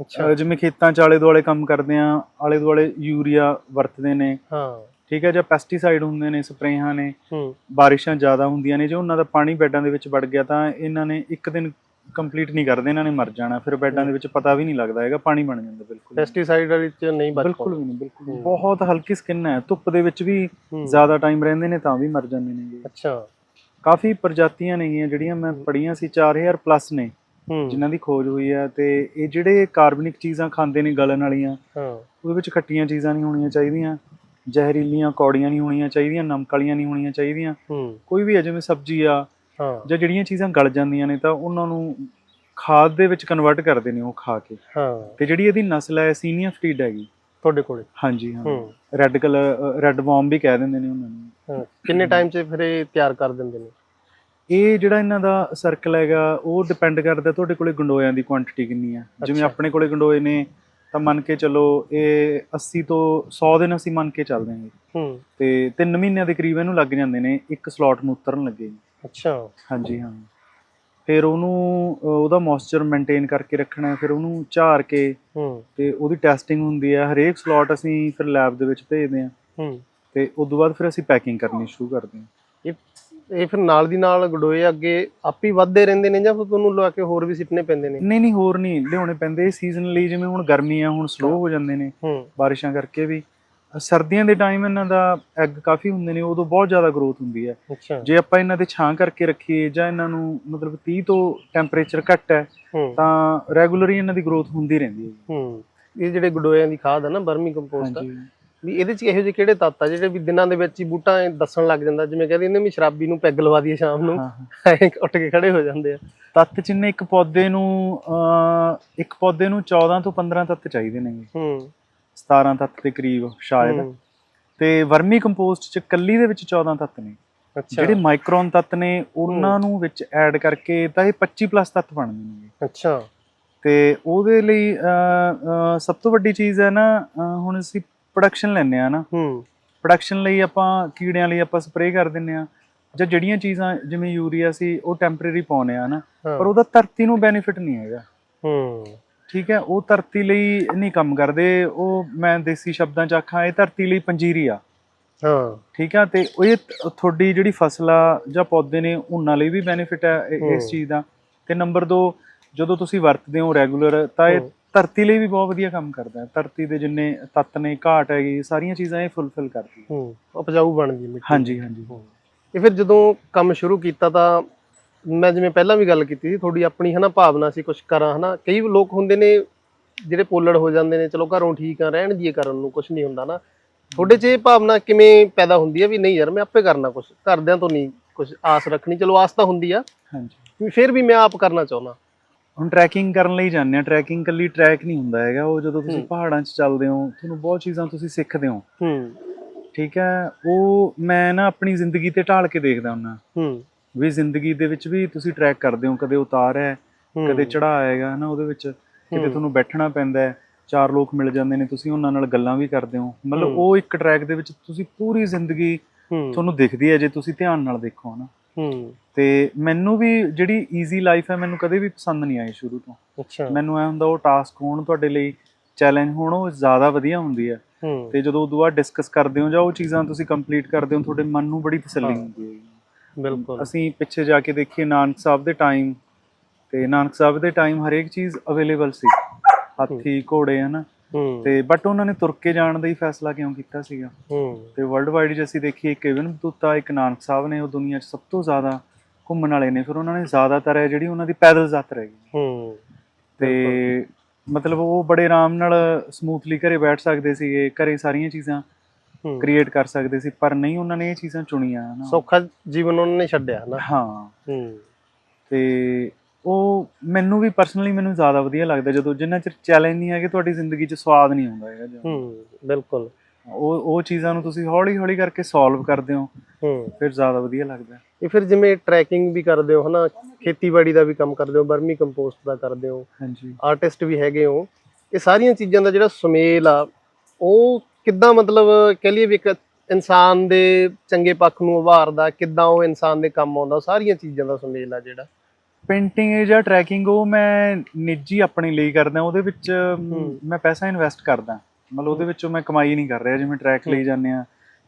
[SPEAKER 1] ਅੱਛਾ
[SPEAKER 2] ਜਿਵੇਂ ਖੇਤਾਂ 'ਚ ਆਲੇ ਦੁਆਲੇ ਕੰਮ ਕਰਦੇ ਆ ਆਲੇ ਦੁਆਲੇ ਯੂਰੀਆ ਵਰਤਦੇ ਨੇ
[SPEAKER 1] ਹਾਂ
[SPEAKER 2] ਠੀਕ ਹੈ ਜਾਂ ਪੈਸਟੀਸਾਈਡ ਹੁੰਦੇ ਨੇ ਸਪਰੇਹਾਂ ਨੇ
[SPEAKER 1] ਹੂੰ।
[SPEAKER 2] ਬਾਰਿਸ਼ਾਂ ਜ਼ਿਆਦਾ ਹੁੰਦੀਆਂ ਨੇ ਜੇ ਉਹਨਾਂ ਦਾ ਪਾਣੀ ਬੈੱਡਾਂ ਦੇ ਵਿੱਚ ਵੜ ਗਿਆ ਤਾਂ ਇਹਨਾਂ ਨੇ ਇੱਕ ਦਿਨ ਕੰਪਲੀਟ ਨਹੀਂ ਕਰਦੇ ਇਹਨਾਂ ਨੇ ਮਰ ਜਾਣਾ। ਫਿਰ ਬੈੱਡਾਂ ਦੇ ਵਿੱਚ ਪਤਾ ਵੀ ਨਹੀਂ ਲੱਗਦਾ ਹੈਗਾ ਪਾਣੀ ਬਣ ਜਾਂਦਾ ਬਿਲਕੁਲ।
[SPEAKER 1] ਪੈਸਟੀਸਾਈਡ ਵਾਲੀ ਚ ਨਹੀਂ ਬਚ
[SPEAKER 2] ਬਿਲਕੁਲ ਵੀ ਨਹੀਂ ਬਿਲਕੁਲ। ਬਹੁਤ ਹਲਕੀ ਸਕਿਨ ਹੈ ਧੁੱਪ ਦੇ ਵਿੱਚ ਵੀ। ਜ਼ਿਆਦਾ ਟਾਈਮ ਰਹਿੰਦੇ ਨੇ ਤਾਂ ਵੀ ਮਰ ਜਾਂਦੇ ਨੇ
[SPEAKER 1] ਅੱਛਾ।
[SPEAKER 2] ਕਾਫੀ ਪ੍ਰਜਾਤੀਆਂ ਨੇਗੀਆਂ ਜਿਹੜੀਆਂ ਮੈਂ ਪੜੀਆਂ ਸੀ 4000 ਪਲੱਸ ਨੇ ਜਿਨ੍ਹਾਂ ਦੀ ਖੋਜ ਹੋਈ ਹੈ ਤੇ ਇਹ ਜਿਹੜੇ ਕਾਰਬਨਿਕ ਚੀਜ਼ਾਂ ਖਾਂਦੇ ਨੇ ਗਲਣ ਵਾਲੀਆਂ
[SPEAKER 1] ਹਾਂ।
[SPEAKER 2] ਉਹਦੇ ਵਿੱਚ ਖੱਟੀਆਂ ਚੀਜ਼ਾਂ ਨਹੀਂ ਹੋਣੀਆਂ ਚਾਹੀਦੀਆਂ। ਜ਼ਹਿਰੀਲੀਆਂ ਕੌੜੀਆਂ ਨਹੀਂ ਹੋਣੀਆਂ ਚਾਹੀਦੀਆਂ ਨਮਕ ਵਾਲੀਆਂ ਨਹੀਂ ਹੋਣੀਆਂ ਚਾਹੀਦੀਆਂ।
[SPEAKER 1] ਹੂੰ।
[SPEAKER 2] ਕੋਈ ਵੀ ਹੈ ਜਿਵੇਂ ਸਬਜ਼ੀ ਆ
[SPEAKER 1] ਹਾਂ।
[SPEAKER 2] ਜਾਂ ਜਿਹੜੀਆਂ ਚੀਜ਼ਾਂ ਗਲ ਜਾਂਦੀਆਂ ਨੇ ਤਾਂ ਉਹਨਾਂ ਨੂੰ ਖਾਦ ਦੇ ਵਿੱਚ ਕਨਵਰਟ ਕਰਦੇ ਨੇ ਉਹ ਖਾ ਕੇ।
[SPEAKER 1] ਹਾਂ।
[SPEAKER 2] ਤੇ ਜਿਹੜੀ ਇਹਦੀ ਨਸਲ ਹੈ ਸੀਨੀਅਰ ਫਰੀਡ ਹੈਗੀ।
[SPEAKER 1] ਤੁਹਾਡੇ ਕੋਲੇ?
[SPEAKER 2] ਹਾਂਜੀ ਹਾਂ।
[SPEAKER 1] ਹੂੰ
[SPEAKER 2] ਰੈੱਡ ਕਲਰ ਰੈੱਡ ਵਰਮ ਵੀ ਕਹਿ ਦਿੰਦੇ ਨੇ ਉਹਨਾਂ ਨੂੰ।
[SPEAKER 1] ਹਾਂ। ਕਿੰਨੇ ਟਾਈਮ 'ਚ ਫਿਰ ਇਹ ਤਿਆਰ ਕਰ ਦਿੰਦੇ ਨੇ?
[SPEAKER 2] ਇਹ ਜਿਹੜਾ ਇਹਨਾਂ ਦਾ ਸਰਕਲ ਹੈਗਾ ਉਹ ਡਿਪੈਂਡ ਕਰਦਾ ਤੁਹਾਡੇ ਕੋਲੇ ਗੰਡੋਇਆਂ ਦੀ ਕੁਆਂਟੀਟੀ ਕਿੰਨੀ ਆ। ਜਿਵੇਂ
[SPEAKER 1] ਅੱਛਾ।
[SPEAKER 2] ਆਪਣੇ ਕੋਲੇ ਗੰਡੋਏ ਨੇ ਤਾਂ ਮੰਨ ਕੇ ਚੱਲੋ ਇਹ 80 ਤੋਂ 100 ਦਿਨ ਅਸੀਂ ਮੰਨ ਕੇ ਚੱਲਦੇ ਹਾਂ
[SPEAKER 1] ਹੂੰ।
[SPEAKER 2] ਤੇ 3 ਮਹੀਨਿਆਂ ਦੇ ਕਰੀਬ ਇਹਨੂੰ ਲੱਗ ਜਾਂਦੇ ਨੇ ਇੱਕ ਸਲੋਟ ਨੂੰ ਉਤਰਨ ਲੱਗੇ
[SPEAKER 1] ਅੱਛਾ।
[SPEAKER 2] ਹਾਂਜੀ ਹਾਂ। ਫਿਰ ਉਹਨੂੰ ਅਹ ਉਹਦਾ ਮੋਇਸਚਰ ਮੇਨਟੇਨ ਕਰਕੇ ਰੱਖਣਾ ਹੈ ਫਿਰ ਉਹਨੂੰ ਝਾਰ ਕੇ
[SPEAKER 1] ਹੂੰ।
[SPEAKER 2] ਤੇ ਉਹਦੀ ਟੈਸਟਿੰਗ ਹੁੰਦੀ ਹੈ। ਹਰੇਕ ਸਲੋਟ ਅਸੀਂ ਫਿਰ ਲੈਬ ਦੇ ਵਿੱਚ ਭੇਜਦੇ ਹਾਂ।
[SPEAKER 1] ਹੂੰ।
[SPEAKER 2] ਤੇ ਉਸ ਤੋਂ ਬਾਅਦ ਫਿਰ ਅਸੀਂ ਪੈਕਿੰਗ ਕਰਨੀ ਸ਼ੁਰੂ ਕਰਦੇ ਹਾਂ।
[SPEAKER 1] ਇਹ ਫਿਰ ਨਾਲ ਦੀ ਨਾਲ ਗਡੋਏ ਅੱਗੇ ਆਪੇ ਹੀ ਵੱਧਦੇ ਰਹਿੰਦੇ ਨੇ ਜਾਂ ਫਿਰ ਤੁਹਾਨੂੰ ਲਵਾ ਕੇ ਹੋਰ ਵੀ ਸਿੱਟਨੇ ਪੈਂਦੇ ਨੇ?
[SPEAKER 2] ਨਹੀਂ ਨਹੀਂ ਹੋਰ ਨਹੀਂ ਲਿਆਉਣੇ ਪੈਂਦੇ। ਸੀਜ਼ਨਲੀ ਜਿਵੇਂ ਹੁਣ ਗਰਮੀ ਆ ਹੁਣ ਸਲੋ ਹੋ ਜਾਂਦੇ ਨੇ
[SPEAKER 1] ਹੂੰ।
[SPEAKER 2] ਬਾਰਿਸ਼ਾਂ ਕਰਕੇ ਵੀ। ਸਰਦੀਆਂ ਦੇ ਟਾਈਮ ਇਹਨਾਂ ਦਾ ਐਗ ਕਾਫੀ ਹੁੰਦੇ ਨੇ ਉਦੋਂ ਬਹੁਤ ਜ਼ਿਆਦਾ ਗਰੋਥ ਹੁੰਦੀ ਹੈ। ਜੇ ਆਪਾਂ ਇਹਨਾਂ ਦੇ ਛਾਂ ਕਰਕੇ ਰੱਖੀਏ ਜਾਂ ਇਹਨਾਂ ਨੂੰ ਮਤਲਬ 30 ਤੋਂ ਟੈਂਪਰੇਚਰ ਘੱਟ ਹੈ
[SPEAKER 1] ਹੂੰ।
[SPEAKER 2] ਤਾਂ ਰੈਗੂਲਰੀ ਇਹਨਾਂ ਦੀ ਗਰੋਥ ਹੁੰਦੀ ਰਹਿੰਦੀ ਹੈ
[SPEAKER 1] ਹੂੰ। ਇਹ ਜਿਹੜੇ ਗਡੋਇਆਂ ਦੀ ਖਾਦ ਆ ਨਾ ਬਰਮੀ ਕੰਪੋਸਟ ਵੀ ਇਹਦੇ ਚ ਇਹੋ ਜਿਹੇ ਕਿਹੜੇ ਤੱਤ ਆ ਜਿਹੜੇ ਵੀ ਦਿਨਾਂ ਦੇ ਵਿੱਚ ਹੀ ਬੂਟਾ ਦੱਸਣ ਲੱਗ ਜਾਂਦਾ ਜਿਵੇਂ ਕਹਿੰਦੇ ਨੇ ਵੀ ਸ਼ਰਾਬੀ ਨੂੰ ਪੈਗ ਲਵਾ ਦਈਏ ਸ਼ਾਮ ਨੂੰ ਉੱਠ ਕੇ ਖੜੇ ਹੋ ਜਾਂਦੇ ਆ।
[SPEAKER 2] ਤੱਤ ਜਿੰਨੇ ਇੱਕ ਪੌਦੇ ਨੂੰ ਇੱਕ ਪੌਦੇ ਨੂੰ 14 ਤੋਂ 15 ਤੱਤ ਚਾਹੀਦੇ ਨੇ
[SPEAKER 1] ਹੂੰ।
[SPEAKER 2] 17 ਤੱਤ ਦੇ ਕਰੀਬ ਸ਼ਾਇਦ। ਤੇ ਵਰਮੀ ਕੰਪੋਸਟ ਚ ਕੱਲੀ ਦੇ ਵਿੱਚ 14 ਤੱਤ ਨੇ।
[SPEAKER 1] ਅੱਛਾ।
[SPEAKER 2] ਜਿਹੜੇ ਮਾਈਕਰੋਨ ਤੱਤ ਨੇ ਉਹਨਾਂ ਨੂੰ ਵਿੱਚ ਐਡ ਕਰਕੇ ਤਾਂ ਇਹ 25 ਪਲੱਸ ਤੱਤ ਬਣਦੇ ਨੇ
[SPEAKER 1] ਅੱਛਾ।
[SPEAKER 2] ਤੇ ਉਹਦੇ ਲਈ ਸਭ ਤੋਂ ਵੱਡੀ ਚੀਜ਼ ਹੈ ਨਾ ਹੁਣ ਅਸੀਂ ਪ੍ਰੋਡਕਸ਼ਨ ਲੈਂਦੇ ਆ ਨਾ।
[SPEAKER 1] ਹੂੰ।
[SPEAKER 2] ਪ੍ਰੋਡਕਸ਼ਨ ਲਈ ਆਪਾਂ ਕੀੜਿਆਂ ਲਈ ਆਪਾਂ ਸਪਰੇਅ ਕਰ ਦਿੰਨੇ ਆ ਜਾਂ ਜਿਹੜੀਆਂ ਚੀਜ਼ਾਂ ਜਿਵੇਂ ਯੂਰੀਆ ਸੀ ਉਹ ਟੈਂਪਰੇਰੀ ਪਾਉਨੇ ਆ ਨਾ। ਪਰ ਉਹਦਾ ਧਰਤੀ ਨੂੰ ਬੈਨੀਫਿਟ ਨਹੀਂ ਹੈਗਾ।
[SPEAKER 1] ਹੂੰ।
[SPEAKER 2] ਠੀਕ ਹੈ ਉਹ ਧਰਤੀ ਲਈ ਨਹੀਂ ਕੰਮ ਕਰਦੇ। ਉਹ ਮੈਂ ਦੇਸੀ ਸ਼ਬਦਾਂ ਚ ਆਖਾਂ ਇਹ ਧਰਤੀ ਲਈ ਪੰਜੀਰੀ ਆ।
[SPEAKER 1] ਹਾਂ।
[SPEAKER 2] ਠੀਕ ਆ ਤੇ ਇਹ ਤੁਹਾਡੀ ਜਿਹੜੀ ਫਸਲ ਆ ਜਾਂ ਪੌਦੇ ਨੇ ਉਹਨਾਂ ਲਈ ਵੀ ਬੈਨੀਫਿਟ ਹੈ। ਇਸ। ਚੀਜ਼ ਦਾ। ਤੇ ਨੰਬਰ 2 ਜਦੋਂ ਤੁਸੀਂ ਵਰਤਦੇ ਹੋ ਰੈਗੂਲਰ ਤਾਂ ਇਹ। ਧਰਤੀ ਲਈ ਵੀ ਬਹੁਤ ਵਧੀਆ ਕੰਮ ਕਰਦਾ ਹੈ। ਧਰਤੀ ਦੇ ਜਿੰਨੇ ਤੱਤ ਨੇ ਘਾਟ ਹੈਗੀ ਸਾਰੀਆਂ ਚੀਜ਼ਾਂ ਇਹ ਫੁੱਲਫਿਲ ਕਰਦੀ ਹੈ।
[SPEAKER 1] ਹੂੰ ਉਪਜਾਊ ਬਣਦੀ ਮਿੱਟੀ।
[SPEAKER 2] ਹਾਂਜੀ ਹਾਂਜੀ।
[SPEAKER 1] ਇਹ ਫਿਰ ਜਦੋਂ ਕੰਮ ਸ਼ੁਰੂ ਕੀਤਾ ਤਾਂ ਮੈਂ ਜਿਵੇਂ ਪਹਿਲਾਂ ਵੀ ਗੱਲ ਕੀਤੀ ਸੀ ਤੁਹਾਡੀ ਆਪਣੀ ਹਨਾ ਭਾਵਨਾ ਸੀ ਕੁਝ ਕਰਾਂ ਹਨਾ। ਕਈ ਲੋਕ ਹੁੰਦੇ ਨੇ ਜਿਹੜੇ ਪੋਲੜ ਹੋ ਜਾਂਦੇ ਨੇ ਚਲੋ ਘਰੋਂ ਠੀਕ ਆ ਰਹਿਣ ਦੀਏ ਕਰਨ ਨੂੰ ਕੁਝ ਨਹੀਂ ਹੁੰਦਾ ਨਾ। ਤੁਹਾਡੇ 'ਚ ਇਹ ਭਾਵਨਾ ਕਿਵੇਂ ਪੈਦਾ ਹੁੰਦੀ ਹੈ ਵੀ ਨਹੀਂ ਯਾਰ ਮੈਂ ਆਪੇ ਕਰਨਾ ਕੁਝ ਘਰਦਿਆਂ ਤੋਂ ਨਹੀਂ ਕੁਝ ਆਸ ਰੱਖਣੀ ਚਲੋ ਆਸ ਤਾਂ ਹੁੰਦੀ ਆ।
[SPEAKER 2] ਹਾਂਜੀ।
[SPEAKER 1] ਫਿਰ ਵੀ ਮੈਂ ਆਪ ਕਰਨਾ ਚਾਹੁੰਦਾ।
[SPEAKER 2] ਹੁਣ ਟਰੈਕਿੰਗ ਕਰਨ ਲਈ ਜਾਂਦੇ ਆ ਟਰੈਕਿੰਗ ਕੱਲੀ ਟਰੈਕ ਨਹੀਂ ਹੁੰਦਾ ਹੈਗਾ ਉਹ ਜਦੋਂ ਤੁਸੀਂ। ਪਹਾੜਾਂ 'ਚ ਚੱਲਦੇ ਹੋ ਤੁਹਾਨੂੰ ਬਹੁਤ ਚੀਜ਼ਾਂ ਤੁਸੀਂ ਸਿੱਖਦੇ ਹੋ।
[SPEAKER 1] ਹੂੰ।
[SPEAKER 2] ਠੀਕ ਹੈ ਉਹ ਮੈਂ ਨਾ ਆਪਣੀ ਜ਼ਿੰਦਗੀ ਤੇ ਢਾਲ ਕੇ ਦੇਖਦਾ ਹੁੰਦਾ
[SPEAKER 1] ਹੂੰ।
[SPEAKER 2] ਵੀ ਜ਼ਿੰਦਗੀ ਦੇ ਵਿੱਚ ਵੀ ਤੁਸੀਂ ਟਰੈਕ ਕਰਦੇ ਹੋ ਕਦੇ ਉਤਾਰ
[SPEAKER 1] ਹੈ
[SPEAKER 2] ਕਦੇ ਚੜਾਅ ਆਏਗਾ ਨਾ ਉਹਦੇ ਵਿੱਚ ਕਿਤੇ। ਤੁਹਾਨੂੰ ਬੈਠਣਾ ਪੈਂਦਾ ਹੈ ਚਾਰ ਲੋਕ ਮਿਲ ਜਾਂਦੇ ਨੇ ਤੁਸੀਂ ਉਹਨਾਂ ਨਾਲ ਗੱਲਾਂ ਵੀ ਕਰਦੇ ਹੋ। ਮਤਲਬ। ਉਹ ਇੱਕ ਟਰੈਕ ਦੇ ਵਿੱਚ ਤੁਸੀਂ ਪੂਰੀ ਜ਼ਿੰਦਗੀ ਤੁਹਾਨੂੰ ਦਿਖਦੀ ਹੈ ਜੇ ਤੁਸੀਂ ਧਿਆਨ ਨਾਲ ਦੇਖੋ ਹਨਾ।
[SPEAKER 1] ਹੂੰ।
[SPEAKER 2] ਤੇ ਮੈਨੂੰ ਵੀ ਜਿਹੜੀ ਈਜ਼ੀ ਲਾਈਫ ਹੈ ਮੈਨੂੰ ਕਦੇ ਵੀ ਪਸੰਦ ਨਹੀਂ ਆਈ ਸ਼ੁਰੂ ਤੋਂ।
[SPEAKER 1] ਅੱਛਾ।
[SPEAKER 2] ਮੈਨੂੰ ਐ ਹੁੰਦਾ ਉਹ ਟਾਸਕ ਹੋਣ ਤੁਹਾਡੇ ਲਈ ਚੈਲੰਜ ਹੋਣ ਉਹ ਜ਼ਿਆਦਾ ਵਧੀਆ ਹੁੰਦੀ ਹੈ। ਤੇ ਜਦੋਂ ਉਦੋਂ ਬਾਅਦ ਡਿਸਕਸ ਕਰਦੇ ਹੋ ਜਾਂ ਉਹ ਚੀਜ਼ਾਂ ਤੁਸੀਂ ਕੰਪਲੀਟ ਕਰਦੇ ਹੋ ਤੁਹਾਡੇ ਮਨ ਨੂੰ ਬੜੀ ਤਸੱਲੀ। ਹੁੰਦੀ ਹੈ।
[SPEAKER 1] ਬਿਲਕੁਲ।
[SPEAKER 2] ਅਸੀਂ ਪਿੱਛੇ ਜਾ ਕੇ ਦੇਖੀਏ ਨਾਨਕ ਸਾਹਿਬ ਦੇ ਟਾਈਮ ਤੇ ਨਾਨਕ ਸਾਹਿਬ ਦੇ ਟਾਈਮ ਹਰੇਕ ਚੀਜ਼ ਅਵੇਲੇਬਲ ਸੀ। ਹਾਥੀ ਘੋੜੇ ਹਨਾ। ਤੇ ਬਟ ਉਹਨਾਂ ਨੇ ਤੁਰ ਕੇ ਜਾਣ ਦਾ ਹੀ ਫੈਸਲਾ ਕਿਉਂ ਕੀਤਾ ਸੀਗਾ? ਤੇ ਵਰਲਡ ਵਾਈਡ ਜੇ ਅਸੀਂ ਦੇਖੀਏ ਇੱਕ ਇਵਨ ਬਤੂਤਾ ਇੱਕ ਨਾਨਕ ਸਾਹਿਬ ਨੇ ਉਹ ਦੁਨੀਆ 'ਚ ਸਭ ਤੋਂ ਜ਼ਿਆਦਾ ਘੁੰਮਣ ਵਾਲੇ ਨੇ ਫਿਰ ਉਹਨਾਂ ਨੇ ਜ਼ਿਆਦਾਤਰ ਹੈ ਜਿਹੜੀ ਉਹਨਾਂ ਦੀ ਪੈਦਲ ਯਾਤਰਾ ਹੈਗੀ।
[SPEAKER 1] ਹੂੰ।
[SPEAKER 2] ਤੇ ਮਤਲਬ ਉਹ ਬੜੇ ਆਰਾਮ ਨਾਲ ਸਮੂਥਲੀ ਘਰੇ ਬੈਠ ਸਕਦੇ ਸੀਗੇ ਘਰੇ ਸਾਰੀਆਂ ਚੀਜ਼ਾਂ ਕ੍ਰੀਏਟ ਕਰ ਸਕਦੇ ਸੀ ਪਰ ਨਹੀਂ ਉਹਨਾਂ ਨੇ ਇਹ ਚੀਜ਼ਾਂ ਚੁਣੀਆਂ ਹਨਾ।
[SPEAKER 1] ਸੌਖਾ ਜੀਵਨ ਉਹਨਾਂ ਨੇ ਛੱਡਿਆ ਨਾ
[SPEAKER 2] ਹਾਂ।
[SPEAKER 1] ਹੂੰ।
[SPEAKER 2] ਤੇ ਉਹ ਮੈਨੂੰ ਵੀ ਪਰਸਨਲੀ ਮੈਨੂੰ ਜ਼ਿਆਦਾ ਵਧੀਆ ਲੱਗਦਾ ਜਦੋਂ ਜਿੰਨਾ ਚਿਰ ਚੈਲੰਜ ਨਹੀਂ ਹੈਗੇ ਤੁਹਾਡੀ ਜ਼ਿੰਦਗੀ 'ਚ ਸਵਾਦ ਨਹੀਂ ਆਉਂਦਾ ਹੈਗਾ ਜਦੋਂ।
[SPEAKER 1] ਹੂੰ ਬਿਲਕੁਲ।
[SPEAKER 2] ਉਹ ਉਹ ਚੀਜ਼ਾਂ ਨੂੰ ਤੁਸੀਂ ਹੌਲੀ ਹੌਲੀ ਕਰਕੇ ਸੋਲਵ ਕਰਦੇ ਹੋ
[SPEAKER 1] ਹੂੰ।
[SPEAKER 2] ਫਿਰ ਜ਼ਿਆਦਾ ਵਧੀਆ ਲੱਗਦਾ
[SPEAKER 1] ਇਹ ਫਿਰ ਜਿਵੇਂ ਟਰੈਕਿੰਗ ਵੀ ਕਰਦੇ ਹੋ ਹਨਾ ਖੇਤੀਬਾੜੀ ਦਾ ਵੀ ਕੰਮ ਕਰਦੇ ਹੋ ਬਰਮੀ ਕੰਪੋਸਟ ਦਾ ਕਰਦੇ ਹੋ
[SPEAKER 2] ਹਾਂਜੀ।
[SPEAKER 1] ਆਰਟਿਸਟ ਵੀ ਹੈਗੇ ਹੋ ਇਹ ਸਾਰੀਆਂ ਚੀਜ਼ਾਂ ਦਾ ਜਿਹੜਾ ਸੁਮੇਲ ਆ ਉਹ ਕਿੱਦਾਂ ਮਤਲਬ ਕਹਿ ਲਈਏ ਵੀ ਇੱਕ ਇਨਸਾਨ ਦੇ ਚੰਗੇ ਪੱਖ ਨੂੰ ਉਭਾਰਦਾ ਕਿੱਦਾਂ ਉਹ ਇਨਸਾਨ ਦੇ ਕੰਮ ਆਉਂਦਾ ਸਾਰੀਆਂ ਚੀਜ਼ਾਂ ਦਾ ਸੁਮੇਲ ਆ ਜਿਹੜਾ।
[SPEAKER 2] ਪੇਂਟਿੰਗ ਜਾਂ ਟਰੈਕਿੰਗ ਉਹ ਮੈਂ ਨਿੱਜੀ ਆਪਣੇ ਲਈ ਕਰਦਾ ਉਹਦੇ ਵਿੱਚ। ਮੈਂ ਪੈਸਾ ਇਨਵੈਸਟ ਕਰਦਾ। ਮਤਲਬ ਉਹਦੇ ਵਿੱਚੋਂ ਮੈਂ ਕਮਾਈ ਨਹੀਂ ਕਰ ਰਿਹਾ ਜਿਵੇਂ ਟਰੈਕ ਲਈ ਜਾਂਦੇ ਆ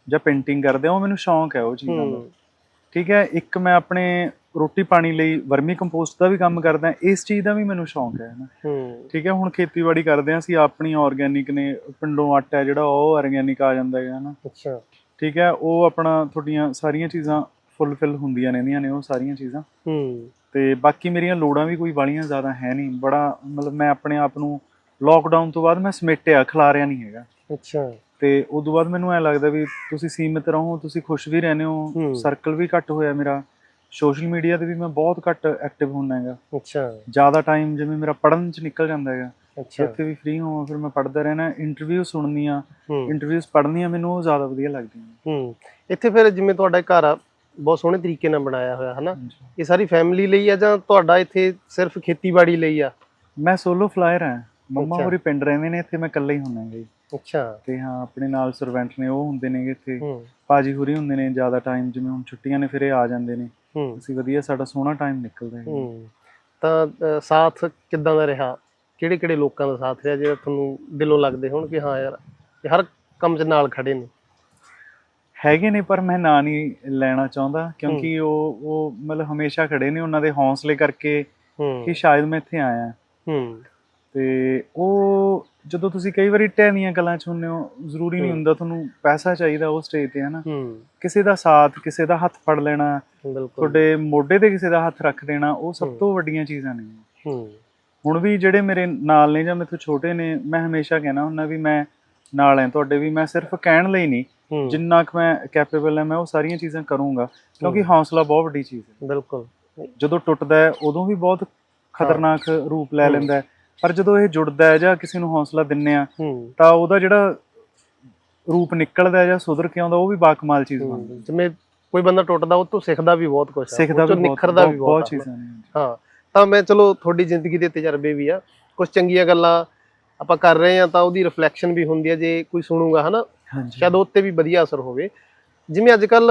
[SPEAKER 2] ਜਾਂ ਪੇਂਟਿੰਗ ਕਰਦੇ ਆ ਉਹ ਮੈਨੂੰ ਸ਼ੌਂਕ ਹੈ ਉਹ ਚੀਜ਼ਾਂ ਦਾ। ਠੀਕ ਹੈ ਇੱਕ ਮੈਂ ਆਪਣੇ ਰੋਟੀ ਪਾਣੀ ਲਈ ਵਰਮੀ ਕੰਪੋਸਟ ਦਾ ਵੀ ਕੰਮ ਕਰਦਾ ਇਸ ਚੀਜ਼ ਦਾ ਵੀ ਮੈਨੂੰ ਸ਼ੌਂਕ ਹੈ ਨਾ। ਠੀਕ ਹੈ ਹੁਣ ਖੇਤੀਬਾੜੀ ਕਰਦੇ ਆ ਅਸੀਂ ਆਪਣੀ ਆਰਗੈਨਿਕ ਨੇ ਪਿੰਡੋਂ ਆਟਾ ਜਿਹੜਾ ਉਹ ਆਰਗੈਨਿਕ ਆ ਜਾਂਦਾ ਹੈ ਨਾ।
[SPEAKER 1] ਅੱਛਾ।
[SPEAKER 2] ਠੀਕ ਹੈ ਉਹ ਆਪਣਾ ਤੁਹਾਡੀਆਂ ਸਾਰੀਆਂ ਚੀਜ਼ਾਂ ਫੁੱਲਫਿਲ ਹੁੰਦੀਆਂ ਰਹਿੰਦੀਆਂ ਨੇ ਉਹ ਸਾਰੀਆਂ ਚੀਜ਼ਾਂ।
[SPEAKER 1] ਹੂੰ।
[SPEAKER 2] ਤੇ ਬਾਕੀ ਮੇਰੀਆਂ ਲੋੜਾਂ ਵੀ ਕੋਈ ਬਾਲੀਆਂ ਜ਼ਿਆਦਾ ਹੈ ਨਹੀਂ। ਬੜਾ ਮਤਲਬ ਮੈਂ ਆਪਣੇ ਆਪ ਨੂੰ ਲੋਕਡਾਊਨ ਤੋਂ ਬਾਅਦ ਮੈਂ ਸਮੇਟਿਆ ਖਿਲਾਰਿਆ ਨਹੀਂ ਹੈਗਾ।
[SPEAKER 1] ਅੱਛਾ।
[SPEAKER 2] ਤੇ ਉਸ ਤੋਂ ਬਾਅਦ ਮੈਨੂੰ ਐ ਲੱਗਦਾ ਵੀ ਤੁਸੀਂ ਸੀਮਿਤ ਰਹੋ ਤੁਸੀਂ ਖੁਸ਼ ਵੀ ਰਹਿੰਦੇ ਹੋ। ਸਰਕਲ ਵੀ ਘੱਟ ਹੋਇਆ ਮੇਰਾ। ਸੋਸ਼ਲ ਮੀਡੀਆ ਤੇ ਵੀ ਮੈਂ ਬਹੁਤ ਘੱਟ ਐਕਟਿਵ ਹੁੰਦਾ ਹੈਗਾ।
[SPEAKER 1] ਅੱਛਾ।
[SPEAKER 2] ਜ਼ਿਆਦਾ ਟਾਈਮ ਜਿਵੇਂ ਮੇਰਾ ਪੜਨ ਚ ਨਿਕਲ ਜਾਂਦਾ ਹੈਗਾ।
[SPEAKER 1] ਅੱਛਾ।
[SPEAKER 2] ਇੱਥੇ ਵੀ ਫ੍ਰੀ ਹੋਵਾਂ ਫਿਰ ਮੈਂ ਪੜਦਾ ਰਹਿਣਾ ਇੰਟਰਵਿਊ ਸੁਣਨੀਆਂ
[SPEAKER 1] ਹੂੰ।
[SPEAKER 2] ਇੰਟਰਵਿਊਜ਼ ਪੜ੍ਹਨੀਆਂ ਮੈਨੂੰ ਉਹ ਜ਼ਿਆਦਾ ਵਧੀਆ ਲੱਗਦੀਆਂ
[SPEAKER 1] ਹੂੰ। ਇੱਥੇ ਫਿਰ ਜਿਵੇਂ ਤੁਹਾਡਾ ਘਰ ਆ ਬਹੁਤ ਸੋਹਣੇ ਤਰੀਕੇ ਨਾਲ ਬਣਾਇਆ ਹੋਇਆ ਹਨਾ?
[SPEAKER 2] ਹਾਂਜੀ।
[SPEAKER 1] ਇਹ ਸਾਰੀ ਫੈਮਿਲੀ ਲਈ ਆ ਜਾਂ ਤੁਹਾਡਾ ਇੱਥੇ ਸਿਰਫ ਖੇਤੀਬਾੜੀ ਲਈ ਆ?
[SPEAKER 2] ਮੈਂ ਸੋਲੋ ਫਲਾਇਰ ਹਾਂ। ਮੰਮਾ। ਹੋਰੀ ਪਿੰਡ ਰਹਿੰਦੇ ਨੇ ਇੱਥੇ ਮੈਂ ਇਕੱਲਾ ਹੀ ਹੁੰਦਾ ਜੀ।
[SPEAKER 1] ਅੱਛਾ।
[SPEAKER 2] ਤੇ ਹਾਂ ਆਪਣੇ ਨਾਲ ਸਰਵੈਂਟ ਨੇ ਉਹ ਹੁੰਦੇ ਨੇਗੇ ਇੱਥੇ।
[SPEAKER 1] ਹੂੰ।
[SPEAKER 2] ਪਾਜੀ ਹੋਰੀ ਹੁੰਦੇ ਨੇ ਜ਼ਿਆਦਾ ਟਾਈਮ ਜਿਵੇਂ ਹੁਣ ਛੁੱਟੀਆਂ ਨੇ ਫਿਰ ਇਹ ਆ ਜਾਂਦੇ ਨੇ।
[SPEAKER 1] ਹੂੰ।
[SPEAKER 2] ਅਸੀਂ ਵਧੀਆ ਸਾਡਾ ਸੋਹਣਾ ਟਾਈਮ ਨਿਕਲਦਾ ਹੈ
[SPEAKER 1] ਹੂੰ। ਤਾਂ ਸਾਥ ਕਿੱਦਾਂ ਦਾ ਰਿਹਾ? ਕਿਹੜੇ ਕਿਹੜੇ ਲੋਕਾਂ ਦਾ ਸਾਥ ਰਿਹਾ ਜਿਹੜਾ ਤੁਹਾਨੂੰ ਦਿਲੋਂ ਲੱਗਦੇ ਹੋਣ ਕਿ ਹਾਂ ਯਾਰ ਹਰ ਕੰਮ 'ਚ ਨਾਲ ਖੜੇ ਨੇ
[SPEAKER 2] ਹੈਗੇ ਨੇ ਪਰ ਮੈਂ ਨਾਂ ਨਹੀਂ ਲੈਣਾ ਚਾਹੁੰਦਾ ਕਿਉਂਕਿ ਉਹ ਉਹ ਮਤਲਬ ਹਮੇਸ਼ਾ ਖੜੇ ਨੇ ਉਹਨਾਂ ਦੇ ਹੌਸਲੇ ਕਰਕੇ ਕਿ ਸ਼ਾਇਦ ਮੈਂ ਇੱਥੇ ਆਇਆ।
[SPEAKER 1] ਹੂੰ।
[SPEAKER 2] ਤੇ ਉਹ ਜਦੋਂ ਤੁਸੀਂ ਕਈ ਵਾਰੀ ਟਹਿਨੀਆਂ ਗੱਲਾਂ ਚ ਹੋ ਜ਼ਰੂਰੀ ਨਹੀਂ। ਹੁੰਦਾ ਤੁਹਾਨੂੰ ਪੈਸਾ ਚਾਹੀਦਾ ਉਹ ਸਟੇਜ ਤੇ ਹਨਾ? ਕਿਸੇ ਦਾ ਸਾਥ ਕਿਸੇ ਦਾ ਹੱਥ ਫੜ ਲੈਣਾ ਤੁਹਾਡੇ ਮੋਢੇ ਤੇ ਕਿਸੇ ਦਾ ਹੱਥ ਰੱਖ ਦੇਣਾ ਉਹ ਸਭ। ਤੋਂ ਵੱਡੀਆਂ ਚੀਜ਼ਾਂ ਨੇ।
[SPEAKER 1] ਹੂੰ।
[SPEAKER 2] ਹੁਣ ਵੀ ਜਿਹੜੇ ਮੇਰੇ ਨਾਲ ਨੇ ਜਾਂ ਮੇਥੋਂ ਛੋਟੇ ਨੇ ਮੈਂ ਹਮੇਸ਼ਾ ਕਹਿਣਾ ਹੁੰਦਾ ਵੀ ਮੈਂ ਨਾਲ ਹਾਂ ਤੁਹਾਡੇ ਵੀ ਮੈਂ ਸਿਰਫ ਕਹਿਣ ਲਈ ਨਹੀਂ। ਜਿੰਨਾ ਕੁ ਮੈਂ ਕੈਪੇਬਲ ਹਾਂ ਮੈਂ ਉਹ ਸਾਰੀਆਂ ਚੀਜ਼ਾਂ ਕਰੂੰਗਾ ਕਿਉਂਕਿ ਹੌਸਲਾ ਬਹੁਤ ਵੱਡੀ ਚੀਜ਼ ਹੈ।
[SPEAKER 1] ਬਿਲਕੁਲ।
[SPEAKER 2] ਜਦੋਂ ਟੁੱਟਦਾ ਹੈ ਉਦੋਂ ਵੀ ਬਹੁਤ ਖਤਰਨਾਕ ਰੂਪ ਲੈ। ਲੈਂਦਾ ਹੈ। ਪਰ ਜਦੋਂ ਇਹ ਜੁੜਦਾ ਹੈ ਜਾਂ ਕਿਸੇ ਨੂੰ ਹੌਸਲਾ ਦਿੰਨੇ ਆ ਤਾਂ ਉਹਦਾ ਜਿਹੜਾ ਰੂਪ ਨਿਕਲਦਾ ਜਾਂ ਸੁਧਰ ਕੇ ਆਉਂਦਾ ਉਹ ਵੀ ਬਾਕਮਾਲ ਚੀਜ਼
[SPEAKER 1] ਹੂੰ।
[SPEAKER 2] ਬਣਦੀ
[SPEAKER 1] ਜਿਵੇਂ ਕੋਈ ਬੰਦਾ ਟੁੱਟਦਾ ਉਹ ਤੋਂ ਸਿੱਖਦਾ ਵੀ ਬਹੁਤ ਕੁਝ
[SPEAKER 2] ਸਿੱਖਦਾ ਬਹੁਤ
[SPEAKER 1] ਨਿਖਰਦਾ ਵੀ
[SPEAKER 2] ਬਹੁਤ
[SPEAKER 1] ਆ।
[SPEAKER 2] ਚੀਜ਼ਾਂ ਨੇ
[SPEAKER 1] ਹਾਂ। ਤਾਂ ਮੈਂ ਚਲੋ ਤੁਹਾਡੀ ਜ਼ਿੰਦਗੀ ਦੇ ਤਜਰਬੇ ਵੀ ਆ। ਕੁਝ ਚੰਗੀਆਂ ਗੱਲਾਂ ਆਪਾਂ ਕਰ ਰਹੇ ਆ ਤਾਂ ਉਹਦੀ ਰਿਫਲੈਕਸ਼ਨ ਵੀ ਹੁੰਦੀ ਹੈ ਜੇ ਕੋਈ ਸੁਣੂਗਾ ਹਨਾ? ਸ਼ਾਇਦ ਉਹ ਤੇ ਵੀ ਵਧੀਆ ਅਸਰ ਹੋਵੇ। ਜਿਵੇਂ ਅੱਜ ਕੱਲ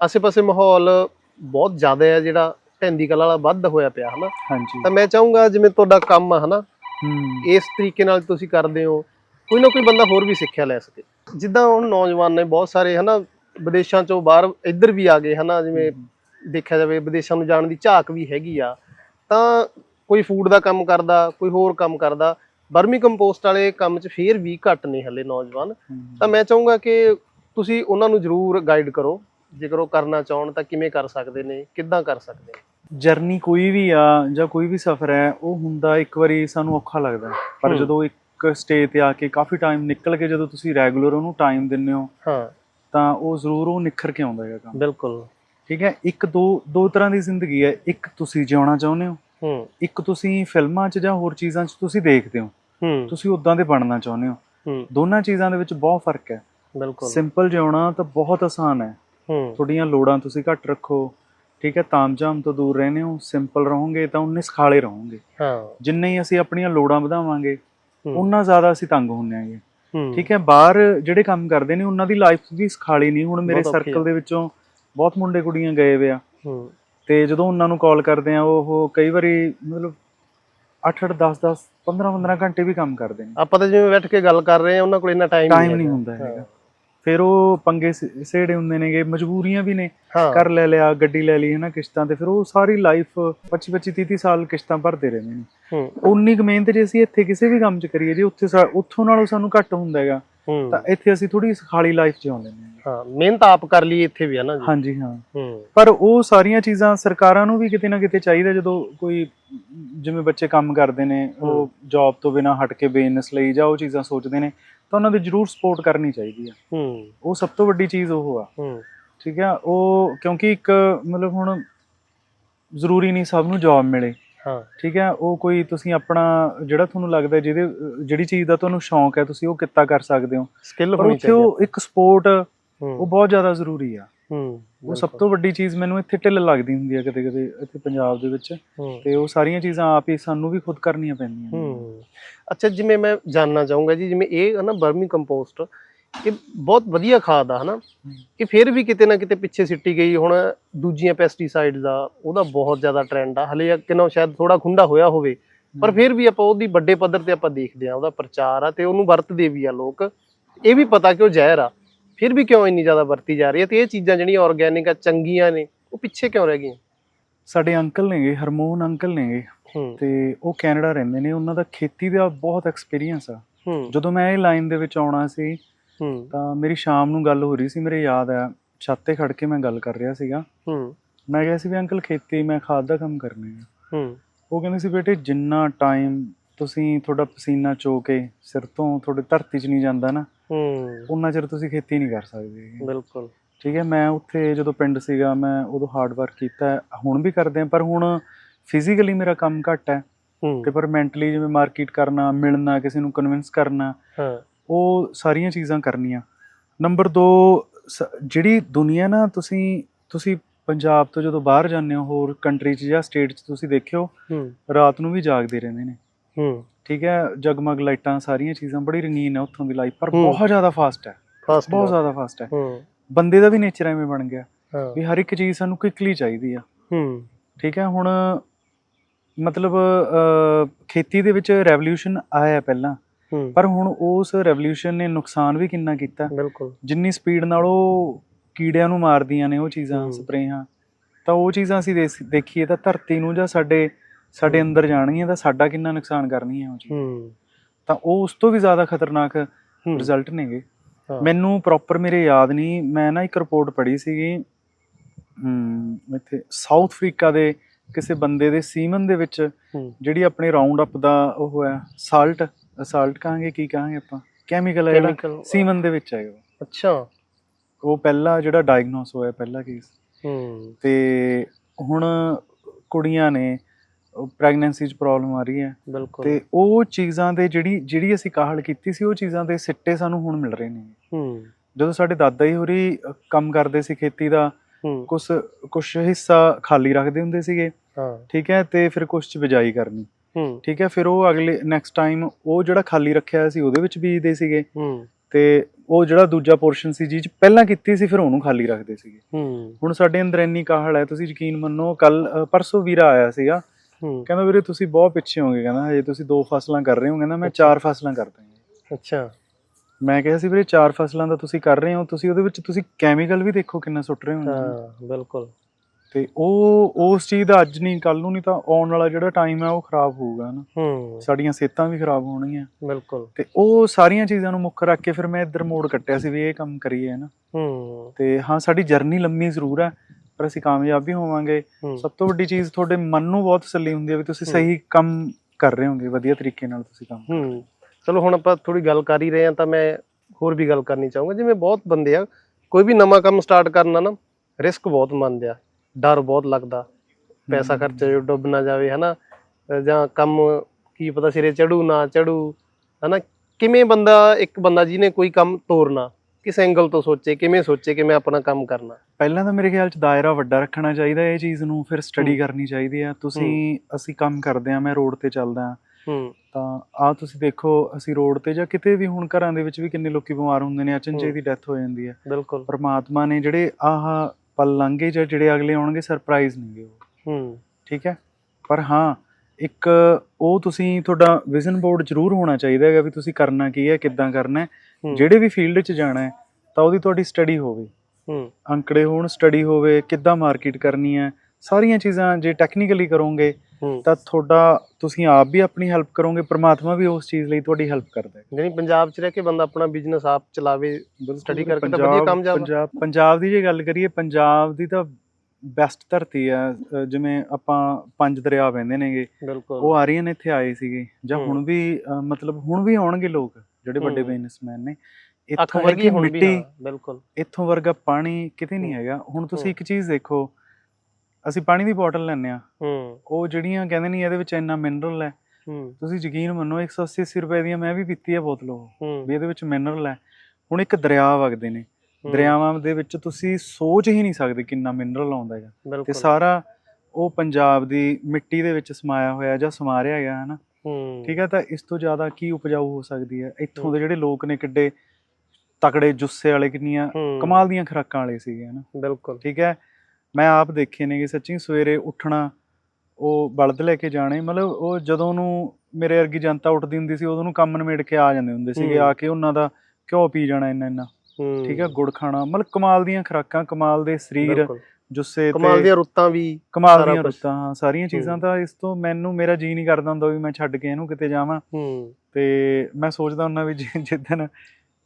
[SPEAKER 1] ਆਸੇ-ਪਾਸੇ ਮਾਹੌਲ ਬਹੁਤ ਜ਼ਿਆਦਾ ਹੈ ਜਿਹੜਾ ਢੈਂਦੀ ਕਲਾ ਵਾਲਾ ਵੱਧ ਹੋਇਆ ਪਿਆ ਹਨਾ?
[SPEAKER 2] ਹਾਂਜੀ।
[SPEAKER 1] ਤਾਂ ਮੈਂ ਚਾਹੂੰਗਾ ਜਿਵੇਂ ਤੁਹਾਡਾ ਕੰਮ ਆ ਹਨਾ?
[SPEAKER 2] ਹੂੰ।
[SPEAKER 1] ਇਸ ਤਰੀਕੇ ਨਾਲ ਤੁਸੀਂ ਕਰਦੇ ਹੋ ਕੋਈ ਨਾ ਕੋਈ ਬੰਦਾ ਹੋਰ ਵੀ ਸਿੱਖਿਆ ਲੈ ਸਕੇ। ਜਿੱਦਾਂ ਹੁਣ ਨੌਜਵਾਨ ਨੇ ਬਹੁਤ ਸਾਰੇ ਹਨਾ ਵਿਦੇਸ਼ਾਂ ਚੋਂ ਬਾਹਰ ਇੱਧਰ ਵੀ ਆ ਗਏ ਹਨਾ? ਜਿਵੇਂ ਦੇਖਿਆ ਜਾਵੇ ਵਿਦੇਸ਼ਾਂ ਨੂੰ ਜਾਣ ਦੀ ਝਾਕ ਵੀ ਹੈਗੀ ਆ। ਤਾਂ ਕੋਈ ਫੂਡ ਦਾ ਕੰਮ ਕਰਦਾ ਕੋਈ ਹੋਰ ਕੰਮ ਕਰਦਾ ਬਰਮੀ ਕੰਪੋਸਟ ਵਾਲੇ ਕੰਮ 'ਚ ਫੇਰ ਵੀ ਘੱਟ ਨੇ ਹਲੇ ਨੌਜਵਾਨ। ਤਾਂ ਮੈਂ ਚਾਹੂੰਗਾ ਕਿ ਤੁਸੀਂ ਉਹਨਾਂ ਨੂੰ ਜ਼ਰੂਰ ਗਾਈਡ ਕਰੋ। ਜੇਕਰ ਉਹ ਕਰਨਾ ਚਾਹਣ ਤਾਂ ਕਿਵੇਂ ਕਰ ਸਕਦੇ ਨੇ ਕਿੱਦਾਂ ਕਰ ਸਕਦੇ ਨੇ?
[SPEAKER 2] ਜਰਨੀ ਕੋਈ ਵੀ ਆ ਜਾਂ ਕੋਈ ਵੀ ਸਫ਼ਰ ਹੈ ਉਹ ਹੁੰਦਾ ਇੱਕ ਵਾਰੀ ਸਾਨੂੰ ਔਖਾ ਲੱਗਦਾ। ਪਰ। ਜਦੋਂ ਇੱਕ ਸਟੇਜ ਤੇ ਆ ਕੇ ਕਾਫੀ ਟਾਈਮ ਨਿਕਲ ਕੇ ਜਦੋਂ ਤੁਸੀਂ ਰੈਗੂਲਰ ਉਹਨੂੰ ਟਾਈਮ ਹੋ
[SPEAKER 1] ਹਾਂ।
[SPEAKER 2] ਤਾਂ ਉਹ ਜ਼ਰੂਰ ਉਹ ਨਿਖਰ ਕੇ ਆਉਂਦਾ ਹੈਗਾ ਕੰਮ।
[SPEAKER 1] ਬਿਲਕੁਲ।
[SPEAKER 2] ਠੀਕ ਹੈ? ਇੱਕ ਦੋ ਦੋ ਤਰ੍ਹਾਂ ਦੀ ਜ਼ਿੰਦਗੀ ਹੈ। ਇੱਕ ਤੁਸੀਂ ਜਿਉਣਾ ਚਾਹੁੰਦੇ ਹੋ
[SPEAKER 1] ਹੂੰ।
[SPEAKER 2] ਇੱਕ ਤੁਸੀਂ ਫਿਲਮਾਂ 'ਚ ਜਾਂ ਹੋਰ ਚੀਜ਼ਾਂ 'ਚ ਤੁਸੀਂ ਦੇਖਦੇ ਹੋ।
[SPEAKER 1] ਹੂੰ।
[SPEAKER 2] ਤੁਸੀਂ ਉਦਾਂ ਦੇ ਬਣਨਾ ਚਾਹੁੰਦੇ ਹੋ।
[SPEAKER 1] ਹੂੰ।
[SPEAKER 2] ਦੋਨਾਂ ਚੀਜ਼ਾਂ ਦੇ ਵਿੱਚ ਬਹੁਤ ਫ਼ਰਕ ਹੈ।
[SPEAKER 1] ਬਿਲਕੁਲ।
[SPEAKER 2] ਸਿੰਪਲ ਜਿਉਣਾ ਤਾਂ ਬਹੁਤ ਆਸਾਨ ਹੈ।
[SPEAKER 1] ਹੂੰ।
[SPEAKER 2] ਤੁਹਾਡੀਆਂ ਲੋੜਾਂ ਤੁਸੀਂ ਘੱਟ ਰੱਖੋ। ਠੀਕ ਹੈ ਤਾਮਝਾਮ ਤੋਂ ਦੂਰ ਰਹਿੰਦੇ ਹੋ ਸਿੰਪਲ ਰਹੋਗੇ ਤਾਂ ਉਨੇ ਸਖਾਲੇ ਰਹੋਗੇ।
[SPEAKER 1] ਹਾਂ।
[SPEAKER 2] ਜਿੰਨੇ ਹੀ ਅਸੀਂ ਆਪਣੀਆਂ ਲੋੜਾਂ ਵਧਾਵਾਂਗੇ
[SPEAKER 1] ਹੂੰ,
[SPEAKER 2] ਉਹਨਾਂ ਜ਼ਿਆਦਾ ਅਸੀਂ ਤੰਗ ਹੁੰਨੇ ਆਂਗੇ ਠੀਕ ਹੈ ਬਾਹਰ ਜਿਹੜੇ ਕੰਮ ਕਰਦੇ ਨੇ ਉਹਨਾਂ ਦੀ ਲਾਈਫ ਵੀ ਸਖਾਲੀ ਨਹੀਂ। ਹੁਣ ਮੇਰੇ ਸਰਕਲ ਦੇ ਵਿੱਚੋਂ ਬਹੁਤ ਮੁੰਡੇ ਕੁੜੀਆਂ ਗਏ ਵੇ ਆ। ਤੇ ਜਦੋਂ ਉਹਨਾਂ ਨੂੰ ਕਾਲ ਕਰਦੇ ਆ ਉਹ ਕਈ ਵਾਰੀ ਮਤਲਬ 8 8 10 10 15 15 ਘੰਟੇ ਵੀ ਕੰਮ ਕਰਦੇ ਨੇ।
[SPEAKER 1] ਆਪਾਂ ਤਾਂ ਜਿਵੇਂ ਬੈਠ ਕੇ ਗੱਲ ਕਰ ਰਹੇ ਆ ਉਹਨਾਂ ਕੋਲ ਇੰਨਾ ਟਾਈਮ
[SPEAKER 2] ਟਾਈਮ ਨਹੀਂ ਹੁੰਦਾ ਹੈਗਾ। ਫਿਰ ਉਹ ਪੰਗੇ ਸੇੜੇ ਹੁੰਦੇ ਨੇਗੇ ਮਜਬੂਰੀਆਂ ਵੀ ਨੇ। ਕਰ ਲੈ ਲਿਆ ਗੱਡੀ ਲੈ ਲਈ ਹੈ ਨਾ ਕਿਸ਼ਤਾਂ ਤੇ। ਫਿਰ ਉਹ ਸਾਰੀ ਲਾਈਫ 25 25 30 30 ਸਾਲ ਕਿਸ਼ਤਾਂ ਭਰਦੇ ਰਹਿੰਦੇ ਨੇ।
[SPEAKER 1] ਹੂੰ।
[SPEAKER 2] ਉਨੀ ਕੁ ਮਿਹਨਤ ਜੇ ਅਸੀਂ ਇੱਥੇ ਕਿਸੇ ਵੀ ਕੰਮ 'ਚ ਕਰੀਏ ਜੇ ਉੱਥੇ ਉੱਥੋਂ ਨਾਲੋਂ ਸਾਨੂੰ ਘੱਟ ਹੁੰਦਾ ਹੈਗਾ ਤਾਂ ਇੱਥੇ ਅਸੀਂ ਥੋੜੀ ਸਖਾਲੀ ਲਾਈਫ ਜਿਉਂ ਲੈਂਦੇ ਹਾਂ
[SPEAKER 1] ਹਾਂ ਮਿਹਨਤ ਆਪ ਕਰ ਲਈ ਇੱਥੇ ਵੀ ਹੈ ਨਾ ਜੀ?
[SPEAKER 2] ਹਾਂਜੀ ਹਾਂ।
[SPEAKER 1] ਹੂੰ।
[SPEAKER 2] ਪਰ ਉਹ ਸਾਰੀਆਂ ਚੀਜ਼ਾਂ ਸਰਕਾਰਾਂ ਨੂੰ ਵੀ ਕਿਤੇ ਨਾ ਕਿਤੇ ਚਾਹੀਦਾ ਜਦੋਂ ਕੋਈ ਜਿਵੇਂ ਬੱਚੇ ਕੰਮ ਕਰਦੇ ਨੇ ਉਹ ਜੌਬ ਤੋਂ ਬਿਨਾ ਹਟ ਕੇ ਬਿਜ਼ਨਸ ਲਈ ਜਾਂ ਉਹ ਚੀਜ਼ਾਂ ਸੋਚਦੇ ਨੇ ਤਾਂ ਉਹਨਾਂ ਦੀ ਜ਼ਰੂਰ ਸਪੋਰਟ ਕਰਨੀ ਚਾਹੀਦੀ ਆ।
[SPEAKER 1] ਹੂੰ।
[SPEAKER 2] ਉਹ ਸਭ ਤੋਂ ਵੱਡੀ ਚੀਜ਼ ਉਹ ਆ।
[SPEAKER 1] ਹੂੰ।
[SPEAKER 2] ਠੀਕ ਆ? ਉਹ ਕਿਉਂਕਿ ਇੱਕ ਮਤਲਬ ਹੁਣ ਜ਼ਰੂਰੀ ਨਹੀਂ ਸਭ ਨੂੰ ਜੌਬ ਮਿਲੇ।
[SPEAKER 1] ਹਾਂ।
[SPEAKER 2] ਠੀਕ ਹੈ ਉਹ ਕੋਈ ਤੁਸੀਂ ਆਪਣਾ ਜਿਹੜਾ ਤੁਹਾਨੂੰ ਲੱਗਦਾ ਜਿਹਦੇ ਜਿਹੜੀ ਚੀਜ਼ ਦਾ ਤੁਹਾਨੂੰ ਸ਼ੌਂਕ ਹੈ ਤੁਸੀਂ ਉਹ ਕਿੱਤਾ ਕਰ ਸਕਦੇ ਹੋ।
[SPEAKER 1] ਸਕਿੱਲ ਹੋਣੀ ਚਾਹੀਦੀ
[SPEAKER 2] ਉਹ ਇੱਕ ਸਪੋਰਟ ਉਹ
[SPEAKER 1] ਹੂੰ
[SPEAKER 2] ਬਹੁਤ ਜ਼ਿਆਦਾ ਜ਼ਰੂਰੀ ਆ।
[SPEAKER 1] ਹੂੰ
[SPEAKER 2] ਉਹ ਸਭ ਤੋਂ ਵੱਡੀ ਚੀਜ਼ ਮੈਨੂੰ ਇੱਥੇ ਢਿੱਲ ਲੱਗਦੀ ਹੁੰਦੀ ਆ ਕਦੇ ਕਦੇ ਇੱਥੇ ਪੰਜਾਬ ਦੇ ਵਿੱਚ।
[SPEAKER 1] ਹੂੰ।
[SPEAKER 2] ਤੇ ਉਹ ਸਾਰੀਆਂ ਚੀਜ਼ਾਂ ਆਪ ਹੀ ਸਾਨੂੰ ਵੀ ਖੁਦ ਕਰਨੀਆਂ ਪੈਂਦੀਆਂ।
[SPEAKER 1] ਹੂੰ। ਅੱਛਾ ਜਿਵੇਂ ਮੈਂ ਜਾਨਣਾ ਚਾਹੂੰਗਾ ਜੀ ਜਿਵੇਂ ਇਹ ਹੈ ਨਾ ਬਰਮੀ ਕੰਪੋਸਟ ਇਹ ਬਹੁਤ ਵਧੀਆ ਖਾਦ ਆ ਹਨਾ? ਇਹ ਫਿਰ ਵੀ ਕਿਤੇ ਨਾ ਕਿਤੇ ਪਿੱਛੇ ਸਿੱਟੀ ਗਈ ਹੁਣ ਦੂਜੀਆਂ ਪੈਸਟੀਸਾਈਡ ਦਾ ਉਹਦਾ ਬਹੁਤ ਜ਼ਿਆਦਾ ਟ੍ਰੈਂਡ ਆ। ਹਲੇ ਕਿਨੋਂ ਸ਼ਾਇਦ ਥੋੜਾ ਖੁੰਡਾ ਹੋਇਆ ਹੋਵੇ ਪਰ ਫਿਰ ਵੀ ਆਪਾਂ ਉਹਦੀ ਵੱਡੇ ਪੱਧਰ ਤੇ ਆਪਾਂ ਦੇਖਦੇ ਆ ਉਹਦਾ ਪ੍ਰਚਾਰ ਆ ਤੇ ਉਹਨੂੰ ਵਰਤਦੇ ਵੀ ਆ ਲੋਕ। ਇਹ ਵੀ ਪਤਾ ਕਿ ਉਹ ਜ਼ਹਿਰ ਆ। ਫਿਰ ਵੀ ਕਿਉਂ ਇੰਨੀ ਜ਼ਿਆਦਾ ਵਰਤੀ ਜਾ ਰਹੀ ਹੈ ਤੇ ਇਹ ਚੀਜ਼ਾਂ ਜਿਹੜੀਆਂ ਆਰਗੈਨਿਕ ਆ ਚੰਗੀਆਂ ਨੇ ਉਹ ਪਿੱਛੇ ਕਿਉਂ ਰਹਿ ਗਈਆਂ?
[SPEAKER 2] ਸਾਡੇ ਅੰਕਲ ਨੇਗੇ ਹਰਮੋਨ ਅੰਕਲ ਨੇਗੇ। ਤੇ ਉਹ ਕੈਨੇਡਾ ਰਹਿੰਦੇ ਨੇ ਉਹਨਾਂ ਦਾ ਖੇਤੀ ਦਾ ਬਹੁਤ ਐਕਸਪੀਰੀਅੰਸ ਆ। ਜਦੋਂ ਮੈਂ ਇਹ ਲਾਈਨ ਦੇ ਵਿੱਚ ਆਉਣਾ ਸੀ ਤਾਂ ਮੇਰੀ ਸ਼ਾਮ ਨੂੰ ਗੱਲ ਹੋ ਰਹੀ ਸੀ ਮੇਰੇ ਯਾਦ ਆ ਛੱਤ ਤੇ ਖੜ ਕੇ ਮੈਂ ਗੱਲ ਕਰ ਰਿਹਾ ਸੀਗਾ।
[SPEAKER 1] ਹੂੰ।
[SPEAKER 2] ਮੈਂ ਕਿਹਾ ਸੀ ਵੀ ਅੰਕਲ ਖੇਤੀ ਮੈਂ ਖਾਦ ਦਾ ਕੰਮ ਕਰਨਾ ਹੈ
[SPEAKER 1] ਹੂੰ।
[SPEAKER 2] ਉਹ ਕਹਿੰਦੇ ਸੀ ਬੇਟੇ ਜਿੰਨਾ ਟਾਈਮ ਤੁਸੀਂ ਤੁਹਾਡਾ ਪਸੀਨਾ ਚੋ ਕੇ ਸਿਰ ਤੋਂ ਤੁਹਾਡੇ ਧਰਤੀ 'ਚ ਨਹੀਂ ਜਾਂਦਾ ਨਾ
[SPEAKER 1] ਹੂੰ।
[SPEAKER 2] ਉਹਨਾਂ ਚਿਰ ਤੁਸੀਂ ਖੇਤੀ ਨਹੀਂ ਕਰ ਸਕਦੇ।
[SPEAKER 1] ਬਿਲਕੁਲ।
[SPEAKER 2] ਠੀਕ ਹੈ ਮੈਂ ਉੱਥੇ ਜਦੋਂ ਪਿੰਡ ਸੀਗਾ ਮੈਂ ਉਦੋਂ ਹਾਰਡ ਵਰਕ ਕੀਤਾ ਹੁਣ ਵੀ ਕਰਦੇ ਆ ਪਰ ਹੁਣ ਫਿਜ਼ੀਕਲੀ ਮੇਰਾ ਕੰਮ ਘੱਟ ਹੈ।
[SPEAKER 1] ਹੂੰ।
[SPEAKER 2] ਤੇ ਪਰ ਮੈਂਟਲੀ ਜਿਵੇਂ ਮਾਰਕੀਟ ਕਰਨਾ ਮਿਲਣਾ ਕਿਸੇ ਨੂੰ ਕਨਵਿੰਸ ਕਰਨਾ
[SPEAKER 1] ਹਾਂ।
[SPEAKER 2] ਉਹ ਸਾਰੀਆਂ ਚੀਜ਼ਾਂ ਕਰਨੀਆਂ। ਨੰਬਰ 2 ਜਿਹੜੀ ਦੁਨੀਆ ਨਾ ਤੁਸੀਂ ਤੁਸੀਂ ਪੰਜਾਬ ਤੋਂ ਜਦੋਂ ਬਾਹਰ ਜਾਂਦੇ ਹੋ ਹੋਰ ਕੰਟਰੀ 'ਚ ਜਾਂ ਸਟੇਟ 'ਚ ਤੁਸੀਂ ਦੇਖਿਓ ਰਾਤ ਨੂੰ ਵੀ ਜਾਗਦੇ ਰਹਿੰਦੇ ਨੇ।
[SPEAKER 1] ਹੂੰ।
[SPEAKER 2] ਠੀਕ ਹੈ ਜਗਮਗ ਲਾਈਟਾਂ ਸਾਰੀਆਂ ਚੀਜ਼ਾਂ ਬੜੀ ਰੰਗੀਨ ਹੈ ਉੱਥੋਂ ਦੀ ਲਾਈਫ ਪਰ। ਬਹੁਤ ਜ਼ਿਆਦਾ ਫਾਸਟ ਹੈ।
[SPEAKER 1] ਫਾਸਟ
[SPEAKER 2] ਬਹੁਤ ਜ਼ਿਆਦਾ ਫਾਸਟ ਹੈ।
[SPEAKER 1] ਹੂੰ।
[SPEAKER 2] ਬੰਦੇ ਦਾ ਵੀ ਨੇਚਰ ਐਵੇਂ ਬਣ ਗਿਆ ਵੀ ਹਰ ਇੱਕ ਚੀਜ਼ ਸਾਨੂੰ ਕੁਇਕਲੀ ਚਾਹੀਦੀ ਆ।
[SPEAKER 1] ਹੂੰ।
[SPEAKER 2] ਠੀਕ ਹੈ ਹੁਣ ਮਤਲਬ ਖੇਤੀ ਦੇ ਵਿੱਚ ਰੈਵੋਲੂਸ਼ਨ ਆਇਆ ਪਹਿਲਾਂ। ਪਰ ਹੁਣ ਉਸ ਰੈਵੋਲੂਸ਼ਨ ਨੇ ਨੁਕਸਾਨ ਵੀ ਕਿੰਨਾ ਕੀਤਾ?
[SPEAKER 1] ਬਿਲਕੁਲ।
[SPEAKER 2] ਜਿੰਨੀ ਸਪੀਡ ਨਾਲ ਉਹ ਕੀੜਿਆਂ ਨੂੰ ਮਾਰਦੀਆਂ ਨੇ ਉਹ ਚੀਜ਼ਾਂ
[SPEAKER 1] ਹੂੰ।
[SPEAKER 2] ਸਪਰੇਹਾਂ ਤਾਂ ਉਹ ਚੀਜ਼ਾਂ ਅਸੀਂ ਦੇਖੀਏ ਤਾਂ ਧਰਤੀ ਨੂੰ ਜਾਂ ਸਾਡੇ ਸਾਡੇ ਅੰਦਰ ਜਾਣਗੀਆਂ ਤਾਂ ਸਾਡਾ ਕਿੰਨਾ ਨੁਕਸਾਨ ਕਰਨੀਆਂ ਉਹ ਚੀਜ਼। ਤਾਂ ਉਹ ਉਸ ਤੋਂ ਵੀ ਜ਼ਿਆਦਾ ਖਤਰਨਾਕ ਰਿਜ਼ਲਟ ਨੇਗੇ। ਮੈਨੂੰ ਪ੍ਰੋਪਰ ਮੇਰੇ ਯਾਦ ਨਹੀਂ ਮੈਂ ਨਾ ਇੱਕ ਰਿਪੋਰਟ ਪੜ੍ਹੀ ਸੀਗੀ ਹਮ ਇੱਥੇ ਸਾਊਥ ਅਫਰੀਕਾ ਦੇ ਕਿਸੇ ਬੰਦੇ ਦੇ ਸੀਮਨ ਦੇ ਵਿੱਚ ਜਿਹੜੀ ਆਪਣੀ ਰਾਉਂਡ ਅਪ ਦਾ ਉਹ ਹੈ ਸਾਲਟ ਸਾਲਟ ਕਹਾਂਗੇ ਕੀ ਕਹਾਂਗੇ ਆਪਾਂ? ਕੈਮੀਕਲ ਹੈ ਜਿਹੜਾ ਸੀਮਨ ਦੇ ਵਿੱਚ ਹੈਗਾ। ਉਹ।
[SPEAKER 1] ਅੱਛਾ।
[SPEAKER 2] ਉਹ ਪਹਿਲਾ ਜਿਹੜਾ ਡਾਇਗਨੋਸ ਹੋਇਆ ਪਹਿਲਾ ਕੇਸ
[SPEAKER 1] ਹੂੰ।
[SPEAKER 2] ਤੇ ਹੁਣ ਕੁੜੀਆਂ ਨੇ ਪ੍ਰੈਗਨੈਂਸੀ 'ਚ ਪ੍ਰੋਬਲਮ ਆ ਰਹੀ ਹੈ।
[SPEAKER 1] ਬਿਲਕੁਲ।
[SPEAKER 2] ਤੇ ਉਹ ਚੀਜ਼ਾਂ ਦੇ ਜਿਹੜੀ ਜਿਹੜੀ ਅਸੀਂ ਕਾਹਲ ਕੀਤੀ ਸੀ ਉਹ ਚੀਜ਼ਾਂ ਦੇ ਸਿੱਟੇ ਸਾਨੂੰ ਹੁਣ ਮਿਲ ਰਹੇ ਨੇ।
[SPEAKER 1] ਹੂੰ।
[SPEAKER 2] ਜਦੋਂ ਸਾਡੇ ਦਾਦਾ ਜੀ ਹੋਰੀ ਅ, ਕੰਮ ਕਰਦੇ ਸੀ ਖੇਤੀ ਦਾ
[SPEAKER 1] ਹੂੰ।
[SPEAKER 2] ਕੁਝ ਕੁਝ ਹਿੱਸਾ ਖਾਲੀ ਰੱਖਦੇ ਹੁੰਦੇ ਸੀਗੇ।
[SPEAKER 1] ਹਾਂ।
[SPEAKER 2] ਠੀਕ ਹੈ ਤੇ ਫਿਰ ਕੁਝ ਚ ਬਿਜਾਈ ਕਰਨੀ। ਠੀਕ ਹੈ ਫਿਰ ਉਹ ਅਗਲੇ ਨੈਕਸਟ ਟਾਈਮ ਉਹ ਜਿਹੜਾ ਖਾਲੀ ਰੱਖਿਆ ਹੋਇਆ ਸੀ ਉਹਦੇ ਵਿੱਚ ਬੀਜਦੇ ਸੀਗੇ। ਤੇ ਉਹ ਜਿਹੜਾ ਦੂਜਾ ਪੋਰਸ਼ਨ ਸੀ ਚ ਪਹਿਲਾਂ ਕੀਤੀ ਸੀ ਫਿਰ ਉਹਨੂੰ ਖਾਲੀ ਰੱਖਦੇ ਸੀਗੇ। ਹੁਣ ਸਾਡੇ ਅੰਦਰ ਇੰਨੀ ਕਾਹਲ ਹੈ ਤੁਸੀਂ ਯਕੀਨ ਮੰਨੋ ਕੱਲ ਪਰਸੋਂ ਵੀਰਾ ਆਇਆ ਸੀਗਾ। ਕਹਿੰਦਾ ਵੀਰੇ ਤੁਸੀਂ ਬਹੁਤ ਪਿੱਛੇ ਹੋਗੇ। ਕਹਿੰਦਾ ਹਜੇ ਤੁਸੀਂ ਦੋ ਫਸਲਾਂ ਕਰ ਰਹੇ ਹੋ। ਕਹਿੰਦਾ ਮੈਂ ਚਾਰ ਫਸਲਾਂ ਕਰਦਾ ਹਾਂ
[SPEAKER 1] ਅੱਛਾ।
[SPEAKER 2] ਮੈਂ ਕਿਹਾ ਸੀ ਵੀਰੇ ਚਾਰ ਫਸਲਾਂ ਦਾ ਤੁਸੀਂ ਕਰ ਰਹੇ ਹੋ। ਤੁਸੀਂ ਉਹਦੇ ਵਿੱਚ ਤੁਸੀਂ ਕੈਮੀਕਲ ਵੀ ਦੇਖੋ ਕਿੰਨਾ ਸੁੱਟ ਰਹੇ ਹੋ
[SPEAKER 1] ਹਾਂ ਬਿਲਕੁਲ।
[SPEAKER 2] ਤੇ ਉਹ ਉਸ ਚੀਜ਼ ਦਾ ਅੱਜ ਨਹੀਂ ਕੱਲ ਨੂੰ ਨਹੀਂ ਤਾਂ ਆਉਣ ਵਾਲਾ ਜਿਹੜਾ ਟਾਈਮ ਹੈ ਉਹ ਖਰਾਬ ਹੋਊਗਾ ਨਾ?
[SPEAKER 1] ਹੂੰ।
[SPEAKER 2] ਸਾਡੀਆਂ ਸਿਹਤਾਂ ਵੀ ਖਰਾਬ ਹੋਣਗੀਆਂ।
[SPEAKER 1] ਬਿਲਕੁਲ।
[SPEAKER 2] ਤੇ ਉਹ ਸਾਰੀਆਂ ਚੀਜ਼ਾਂ ਨੂੰ ਮੁੱਖ ਰੱਖ ਕੇ ਫਿਰ ਮੈਂ ਇੱਧਰ ਮੋੜ ਕੱਟਿਆ ਸੀ ਵੀ ਇਹ ਕੰਮ ਕਰੀਏ ਨਾ?
[SPEAKER 1] ਹੂੰ।
[SPEAKER 2] ਤੇ ਹਾਂ ਸਾਡੀ ਜਰਨੀ ਲੰਮੀ ਜ਼ਰੂਰ ਹੈ ਪਰ ਅਸੀਂ ਕਾਮਯਾਬ ਵੀ ਹੋਵਾਂਗੇ। ਸਭ ਤੋਂ ਵੱਡੀ ਚੀਜ਼ ਤੁਹਾਡੇ ਮਨ ਨੂੰ ਬਹੁਤ ਤਸੱਲੀ ਹੁੰਦੀ ਹੈ ਵੀ ਤੁਸੀਂ ਸਹੀ ਕੰਮ ਕਰ ਰਹੇ ਹੋਗੇ ਵਧੀਆ ਤਰੀਕੇ ਨਾਲ ਤੁਸੀਂ ਕੰਮ
[SPEAKER 1] ਹੂੰ। ਚਲੋ ਹੁਣ ਆਪਾਂ ਥੋੜੀ ਗੱਲ ਕਰ ਹੀ ਰਹੇ ਹਾਂ ਤਾਂ ਮੈਂ ਹੋਰ ਵੀ ਗੱਲ ਕਰਨੀ ਚਾਹੂੰਗਾ। ਜਿਵੇਂ ਬਹੁਤ ਬੰਦੇ ਆ ਕੋਈ ਵੀ ਨਵਾਂ ਕੰਮ ਸਟਾਰਟ ਕਰਨਾ ਨਾ ਰਿਸਕ ਬਹੁਤ ਮੰਨਦੇ ਆ। ਡਰ ਬਹੁਤ ਲੱਗਦਾ। ਪੈਸਾ। ਖਰਚਾ ਜੋ ਡੁੱਬ ਨਾ ਜਾਵੇ ਹਨਾ? ਜਾਂ ਕੰਮ ਕੀ ਪਤਾ ਸਿਰੇ ਚੜੂ ਨਾ ਚੜੂ ਹਨਾ? ਕਿਵੇਂ ਬੰਦਾ ਇੱਕ ਬੰਦਾ ਜਿਹਨੇ ਕੋਈ ਕੰਮ ਤੋਰਨਾ ਕਿਸ ਐਂਗਲ ਤੋਂ ਸੋਚੇ ਕਿਵੇਂ ਸੋਚੇ ਕਿ ਮੈਂ ਆਪਣਾ ਕੰਮ ਕਰਨਾ?
[SPEAKER 2] ਪਹਿਲਾਂ ਤਾਂ ਮੇਰੇ ਖਿਆਲ ਚ ਦਾਇਰਾ ਵੱਡਾ ਰੱਖਣਾ ਚਾਹੀਦਾ ਇਹ ਚੀਜ਼ ਨੂੰ ਫਿਰ ਸਟੱਡੀ। ਕਰਨੀ ਚਾਹੀਦੀ ਆ। ਤੁਸੀਂ ਅਸੀਂ ਕੰਮ ਕਰਦੇ ਆ ਮੈਂ ਰੋਡ ਤੇ ਚੱਲਦਾ
[SPEAKER 1] ਹੂੰ।
[SPEAKER 2] ਤਾਂ ਆ ਤੁਸੀਂ ਦੇਖੋ ਅਸੀਂ ਰੋਡ ਤੇ ਜਾਂ ਕਿਤੇ ਵੀ ਹੁਣ ਘਰਾਂ ਦੇ ਵਿੱਚ ਵੀ ਕਿੰਨੇ ਲੋਕੀ ਬਿਮਾਰ ਹੁੰਦੇ ਨੇ ਅਚਨਚੇਤ ਦੀ ਡੈਥ ਹੋ ਜਾਂਦੀ ਹੈ
[SPEAKER 1] ਬਿਲਕੁਲ।
[SPEAKER 2] ਪਰਮਾਤਮਾ ਨੇ ਜਿਹੜੇ ਆਹ ਪਲ ਲੰਘੇ ਜਾਂ ਜਿਹੜੇ ਅਗਲੇ ਆਉਣਗੇ ਸਰਪ੍ਰਾਈਜ਼ ਨੇਗੇ ਉਹ।
[SPEAKER 1] ਹੂੰ।
[SPEAKER 2] ਠੀਕ ਹੈ? ਪਰ ਹਾਂ ਇੱਕ ਉਹ ਤੁਸੀਂ ਤੁਹਾਡਾ ਵਿਜ਼ਨ ਬੋਰਡ ਜ਼ਰੂਰ ਹੋਣਾ ਚਾਹੀਦਾ ਹੈਗਾ ਵੀ ਤੁਸੀਂ ਕਰਨਾ ਕੀ ਹੈ ਕਿੱਦਾਂ ਕਰਨਾ ਹੂੰ, ਜਿਹੜੇ ਵੀ ਫੀਲਡ 'ਚ ਜਾਣਾ ਹੈ ਤਾਂ ਉਹਦੀ ਤੁਹਾਡੀ ਸਟੱਡੀ ਹੋਵੇ।
[SPEAKER 1] ਹੂੰ।
[SPEAKER 2] ਅੰਕੜੇ ਹੋਣ ਸਟੱਡੀ ਹੋਵੇ ਕਿੱਦਾਂ ਮਾਰਕੀਟ ਕਰਨੀ ਹੈ ਸਾਰੀਆਂ ਚੀਜ਼ਾਂ ਜੇ ਟੈਕਨੀਕਲੀ ਕਰੋਗੇ ਤਾਂ ਤੁਹਾਡਾ ਤੁਸੀਂ ਆਪ ਵੀ ਆਪਣੀ ਹੈਲਪ ਕਰੋਗੇ ਪ੍ਰਮਾਤਮਾ ਵੀ ਉਸ ਚੀਜ਼ ਲਈ ਤੁਹਾਡੀ ਹੈਲਪ ਕਰਦਾ ਹੈ
[SPEAKER 1] ਜਾਨੀ ਪੰਜਾਬ 'ਚ ਰਹਿ ਕੇ ਬੰਦਾ ਆਪਣਾ ਬਿਜ਼ਨਸ ਆਪ ਚਲਾਵੇ ਸਟੱਡੀ ਕਰਕੇ ਤਾਂ ਵਧੀਆ ਕਾਮਯਾਬ ਆ।
[SPEAKER 2] ਪੰਜਾਬ ਪੰਜਾਬ ਦੀ ਜੇ ਗੱਲ ਕਰੀਏ ਪੰਜਾਬ ਦੀ ਤਾਂ ਬੈਸਟ ਧਰਤੀ ਆ ਜਿਵੇਂ ਆਪਾਂ ਪੰਜ ਦਰਿਆ ਵਹਿੰਦੇ ਨੇਗੇ ਉਹ ਆਰੀਅਨ ਇੱਥੇ ਆਏ ਸੀਗੇ ਜਾਂ। ਹੁਣ ਵੀ ਮਤਲਬ ਹੁਣ ਵੀ ਆਉਣਗੇ ਲੋਕ ਜਿਹੜੇ ਵੱਡੇ। ਬਿਜ਼ਨਸਮੈਨ ਨੇ ਇੱਥੋਂ ਵਰਗੀ
[SPEAKER 1] ਹੁਣ ਵੀ
[SPEAKER 2] ਮਿੱਟੀ
[SPEAKER 1] ਬਿਲਕੁਲ
[SPEAKER 2] ਇੱਥੋਂ ਵਰਗਾ ਪਾਣੀ ਕਿਤੇ ਨਹੀਂ। ਹੈਗਾ ਹੁਣ ਤੁਸੀਂ। ਇੱਕ ਚੀਜ਼ ਦੇਖੋ ਅਸੀਂ ਪਾਣੀ ਦੀ ਬੋਟਲ ਲੈਂਦੇ ਆ
[SPEAKER 1] ਹੂੰ।
[SPEAKER 2] ਉਹ ਜਿਹੜੀਆਂ ਕਹਿੰਦੇ ਨਹੀਂ ਇਹਦੇ ਵਿੱਚ ਇੰਨਾ ਮਿਨਰਲ ਹੈ।
[SPEAKER 1] ਹੂੰ।
[SPEAKER 2] ਤੁਸੀਂ ਯਕੀਨ ਮੰਨੋ 180 80 ਰੁਪਏ ਦੀਆਂ ਮੈਂ ਵੀ ਪੀਤੀ ਹੈ ਬੋਤਲ ਉਹ। ਵੀ ਇਹਦੇ ਵਿੱਚ ਮਿਨਰਲ ਹੈ। ਹੁਣ ਇੱਕ ਦਰਿਆ ਵਗਦੇ ਨੇ। ਦਰਿਆਵਾਂ ਦੇ ਵਿੱਚ ਤੁਸੀਂ ਸੋਚ ਹੀ ਨਹੀਂ ਸਕਦੇ ਕਿੰਨਾ ਮਿਨਰਲ ਆਉਂਦਾ ਹੈਗਾ। ਤੇ ਸਾਰਾ ਉਹ ਪੰਜਾਬ ਦੀ ਮਿੱਟੀ ਦੇ ਵਿੱਚ ਸਮਾਇਆ ਹੋਇਆ ਜਾਂ ਸਮਾ ਰਿਹਾ ਗਿਆ ਹੈ ਨਾ
[SPEAKER 1] ਹੂੰ।
[SPEAKER 2] ਠੀਕ ਹੈ ਤਾਂ ਇਸ ਤੋਂ ਜ਼ਿਆਦਾ ਕੀ ਉਪਜਾਊ ਹੋ ਸਕਦੀ ਹੈ? ਇੱਥੋਂ। ਦੇ ਜਿਹੜੇ ਲੋਕ ਨੇ ਕਿੱਡੇ ਤਕੜੇ ਜੁੱਸੇ ਵਾਲੇ ਕਿੰਨੀਆਂ ਕਮਾਲ ਦੀਆਂ ਖੁਰਾਕਾਂ ਵਾਲੇ ਸੀਗੇ ਹਨਾ।
[SPEAKER 1] ਬਿਲਕੁਲ।
[SPEAKER 2] ਠੀਕ ਹੈ ਮੈਂ ਆਪ ਦੇਖੇ ਨੇਗੇ ਸੱਚੀ ਸਵੇਰੇ ਉੱਠਣਾ ਉਹ ਬਲਦ ਲੈ ਕੇ ਜਾਣੇ ਮਤਲਬ ਉਹ ਜਦੋਂ ਨੂੰ ਮੇਰੇ ਵਰਗੀ ਜਨਤਾ ਉੱਠਦੀ ਹੁੰਦੀ ਸੀ ਉਦੋਂ ਨੂੰ ਕੰਮ ਨਿਬੇੜ ਕੇ ਆ ਜਾਂਦੇ ਹੁੰਦੇ ਸੀਗੇ। ਆ ਕੇ ਉਹਨਾਂ ਦਾ ਘਿਓ ਪੀ ਜਾਣਾ ਇੰਨਾ ਇੰਨਾ ਠੀਕ ਹੈ ਗੁੜ ਖਾਣਾ ਮਤਲਬ ਕਮਾਲ ਦੀਆਂ ਖੁਰਾਕਾਂ ਕਮਾਲ ਦੇ ਸਰੀਰ। ਜੁੱਸੇ
[SPEAKER 1] ਕਮਾਲ
[SPEAKER 2] ਤੇ
[SPEAKER 1] ਦੀਆਂ ਰੁੱਤਾਂ ਵੀ
[SPEAKER 2] ਕਮਾਲ ਦੀਆਂ। ਰੁੱਤਾਂ ਹਾਂ, ਸਾਰੀਆਂ ਚੀਜ਼ਾਂ। ਤਾਂ ਇਸ ਤੋਂ ਮੈਨੂੰ ਮੇਰਾ ਜੀ ਨਹੀਂ ਕਰਦਾ ਹੁੰਦਾ ਵੀ ਮੈਂ ਛੱਡ ਕੇ ਇਹਨੂੰ ਕਿਤੇ ਜਾਵਾਂ ਤੇ ਮੈਂ ਸੋਚਦਾ ਹੁੰਦਾ ਵੀ ਜਿ- ਜਿੱਦਣ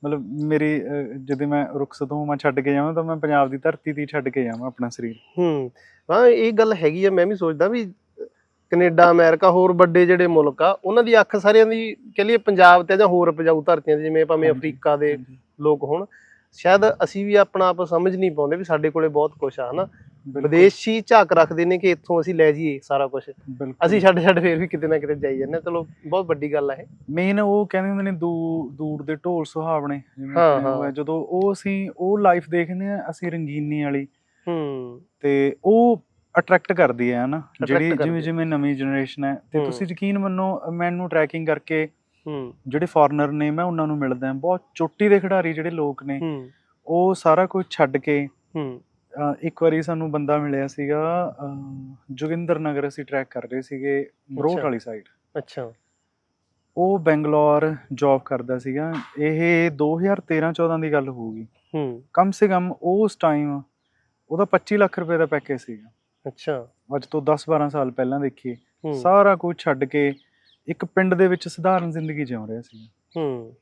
[SPEAKER 2] ਮਤਲਬ ਮੇਰੀ ਜਦੋਂ ਮੈਂ ਰੁਖਸਤ ਹੋਵਾਂ ਛੱਡ ਕੇ ਜਾਵਾਂ ਤਾਂ ਮੈਂ ਪੰਜਾਬ ਦੀ ਧਰਤੀ ਤੇ ਹੀ ਛੱਡ ਕੇ ਜਾਵਾਂ ਆਪਣਾ ਸਰੀਰ
[SPEAKER 1] ਹੂੰ ਹਾਂ ਇਹ ਗੱਲ ਹੈਗੀ ਆ ਮੈਂ ਵੀ ਸੋਚਦਾ ਵੀ ਕੈਨੇਡਾ ਅਮਰੀਕਾ ਹੋਰ ਵੱਡੇ ਜਿਹੜੇ ਮੁਲਕ ਆ ਉਹਨਾਂ ਦੀ ਅੱਖ ਸਾਰਿਆਂ ਦੀ ਕਹ ਲਈਏ ਪੰਜਾਬ ਤੇ ਜਾਂ ਹੋਰ ਉਪਜਾਊ ਧਰਤੀਆਂ ਜਿਵੇਂ ਭਾਵੇਂ। ਅਫਰੀਕਾ ਦੇ ਲੋਕ ਹੋਣ ਸ਼ਾਇਦ ਅਸੀਂ ਵੀ ਆਪਣਾ ਆਪ ਸਮਝ ਨਹੀਂ ਪਾਉਂਦੇ ਵੀ ਸਾਡੇ ਕੋਲੇ ਬਹੁਤ ਕੁਝ ਆ ਹਨਾ? ਵਿਦੇਸ਼ੀ ਝਾਕ ਰੱਖਦੇ ਨੇ ਕਿ ਇੱਥੋਂ ਅਸੀਂ ਲੈ ਜਾਈਏ ਸਾਰਾ ਕੁਝ ਅਸੀਂ ਛੱਡ ਛੱਡ ਫੇਰ ਵੀ ਕਿਤੇ ਨਾ ਕਿਤੇ ਜਾਈ ਜਾਂਦੇ। ਚਲੋ ਬਹੁਤ ਵੱਡੀ ਗੱਲ ਆ ਇਹ।
[SPEAKER 2] ਮੇਨ ਉਹ ਕਹਿੰਦੇ ਹੁੰਦੇ ਨੇ ਦੂਰ ਦੂਰ ਦੇ ਢੋਲ ਸੁਹਾਵਣੇ ਜਿਵੇਂ। ਜਦੋਂ ਉਹ ਅਸੀਂ ਉਹ ਲਾਈਫ ਦੇਖਦੇ ਆ ਅਸੀਂ ਰੰਗੀਨੀ ਵਾਲੀ।
[SPEAKER 1] ਹੂੰ।
[SPEAKER 2] ਤੇ ਉਹ ਅਟਰੈਕਟ ਕਰਦੀ ਹੈ ਹਨਾ? ਜਿਹੜੀ ਜਿਵੇਂ। ਜਿਵੇਂ ਨਵੀਂ ਜਨਰੇਸ਼ਨ ਹੈ। ਤੇ। ਤੁਸੀਂ ਯਕੀਨ ਮੰਨੋ ਮੈਨੂੰ ਟਰੈਕਿੰਗ ਕਰਕੇ ਜਿਹੜੇ ਫੋਰਨਰ ਨੇ ਮੈਂ ਉਹਨਾਂ ਨੂੰ ਮਿਲਦਾ ਬਹੁਤ ਚੋਟੀ ਦੇ ਖਿਡਾਰੀ ਜਿਹੜੇ ਲੋਕ ਨੇ
[SPEAKER 1] ਹੂੰ।
[SPEAKER 2] ਉਹ ਸਾਰਾ ਕੁਝ ਛੱਡ ਕੇ
[SPEAKER 1] ਹੂੰ।
[SPEAKER 2] ਇੱਕ ਵਾਰੀ ਸਾਨੂੰ ਬੰਦਾ ਮਿਲਿਆ ਸੀਗਾ ਜੋਗਿੰਦਰ ਨਗਰ ਅਸੀਂ ਟਰੈਕ ਕਰ ਰਹੇ ਸੀਗੇ ਬਰੋਟ। ਵਾਲੀ ਸਾਈਡ
[SPEAKER 1] ਅੱਛਾ।
[SPEAKER 2] ਉਹ ਬੈਂਗਲੌਰ ਜੌਬ ਕਰਦਾ ਸੀਗਾ। ਇਹ 2013-14 ਦੀ ਗੱਲ ਹੋਊਗੀ।
[SPEAKER 1] ਹੂੰ।
[SPEAKER 2] ਕਮ ਸੇ ਕਮ ਉਸ ਟਾਈਮ ਉਹਦਾ 25 ਲੱਖ ਰੁਪਏ ਦਾ ਪੈਕੇਜ ਸੀਗਾ।
[SPEAKER 1] ਅੱਛਾ।
[SPEAKER 2] ਅੱਜ ਤੋਂ 10-12 ਸਾਲ ਪਹਿਲਾਂ ਦੇਖੀਏ।
[SPEAKER 1] ਹੂੰ।
[SPEAKER 2] ਸਾਰਾ ਕੁਝ ਛੱਡ ਕੇ ਇੱਕ ਪਿੰਡ ਦੇ ਵਿੱਚ ਸਧਾਰਨ ਜ਼ਿੰਦਗੀ ਜਿਉ ਰਿਹਾ ਸੀ।
[SPEAKER 1] ਹੂੰ।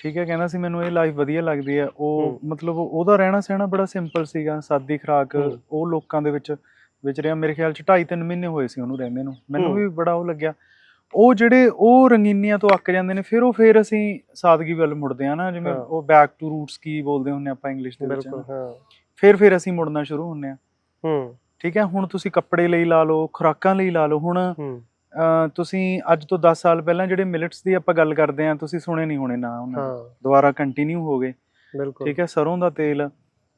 [SPEAKER 2] ਠੀਕ ਹੈ ਕਹਿੰਦਾ ਸੀ ਮੈਨੂੰ ਇਹ ਲਾਈਫ ਵਧੀਆ ਲੱਗਦੀ ਹੈ। ਉਹ। ਮਤਲਬ ਉਹਦਾ ਰਹਿਣਾ ਸਹਿਣਾ ਬੜਾ ਸਿੰਪਲ ਸੀਗਾ ਸਾਦੀ ਖੁਰਾਕ। ਉਹ ਲੋਕਾਂ ਦੇ ਵਿੱਚ ਵਿਚਰਿਆ ਮੇਰੇ ਖਿਆਲ ਚ 2.5-3 ਮਹੀਨੇ ਹੋਏ ਸੀ ਉਹਨੂੰ ਰਹਿੰਦੇ ਨੂੰ। ਮੈਨੂੰ। ਵੀ ਬੜਾ ਉਹ ਲੱਗਿਆ। ਉਹ ਜਿਹੜੇ ਉਹ ਰੰਗੀਨੀਆਂ ਤੋਂ ਅੱਕ ਜਾਂਦੇ ਨੇ ਫਿਰ ਉਹ ਫਿਰ ਅਸੀਂ ਸਾਦਗੀ ਵੱਲ ਮੁੜਦੇ ਆ ਨਾ ਜਿਵੇਂ। ਉਹ ਬੈਕ ਟੂ ਰੂਟਸ ਕੀ ਬੋਲਦੇ ਹੁੰਨੇ ਆਪਾਂ ਇੰਗਲਿਸ਼ ਦੇ ਵਿੱਚ ਫਿਰ ਫਿਰ ਅਸੀਂ ਮੁੜਨਾ ਸ਼ੁਰੂ ਹੁੰਨੇ ਆ
[SPEAKER 1] ਹੂੰ।
[SPEAKER 2] ਠੀਕ ਹੈ ਹੁਣ ਤੁਸੀਂ ਕੱਪੜੇ ਲਈ ਲਾ ਲਓ ਖੁਰਾਕਾਂ ਲਈ ਲਾ ਲਓ ਹੁਣ ਤੁਸੀਂ ਅੱਜ ਤੋਂ 10 ਸਾਲ ਪਹਿਲਾਂ ਜਿਹੜੇ ਮਿਲਟਸ ਦੀ ਆਪਾਂ ਗੱਲ ਕਰਦੇ ਆ ਤੁਸੀਂ ਸੁਣੇ ਨਹੀਂ ਹੋਣੇ ਨਾ ਉਹਨਾਂ ਦੁਬਾਰਾ ਕੰਟੀਨਿਊ ਹੋ ਗਏ।
[SPEAKER 1] ਬਿਲਕੁਲ।
[SPEAKER 2] ਠੀਕ ਹੈ ਸਰੋਂ ਦਾ ਤੇਲ।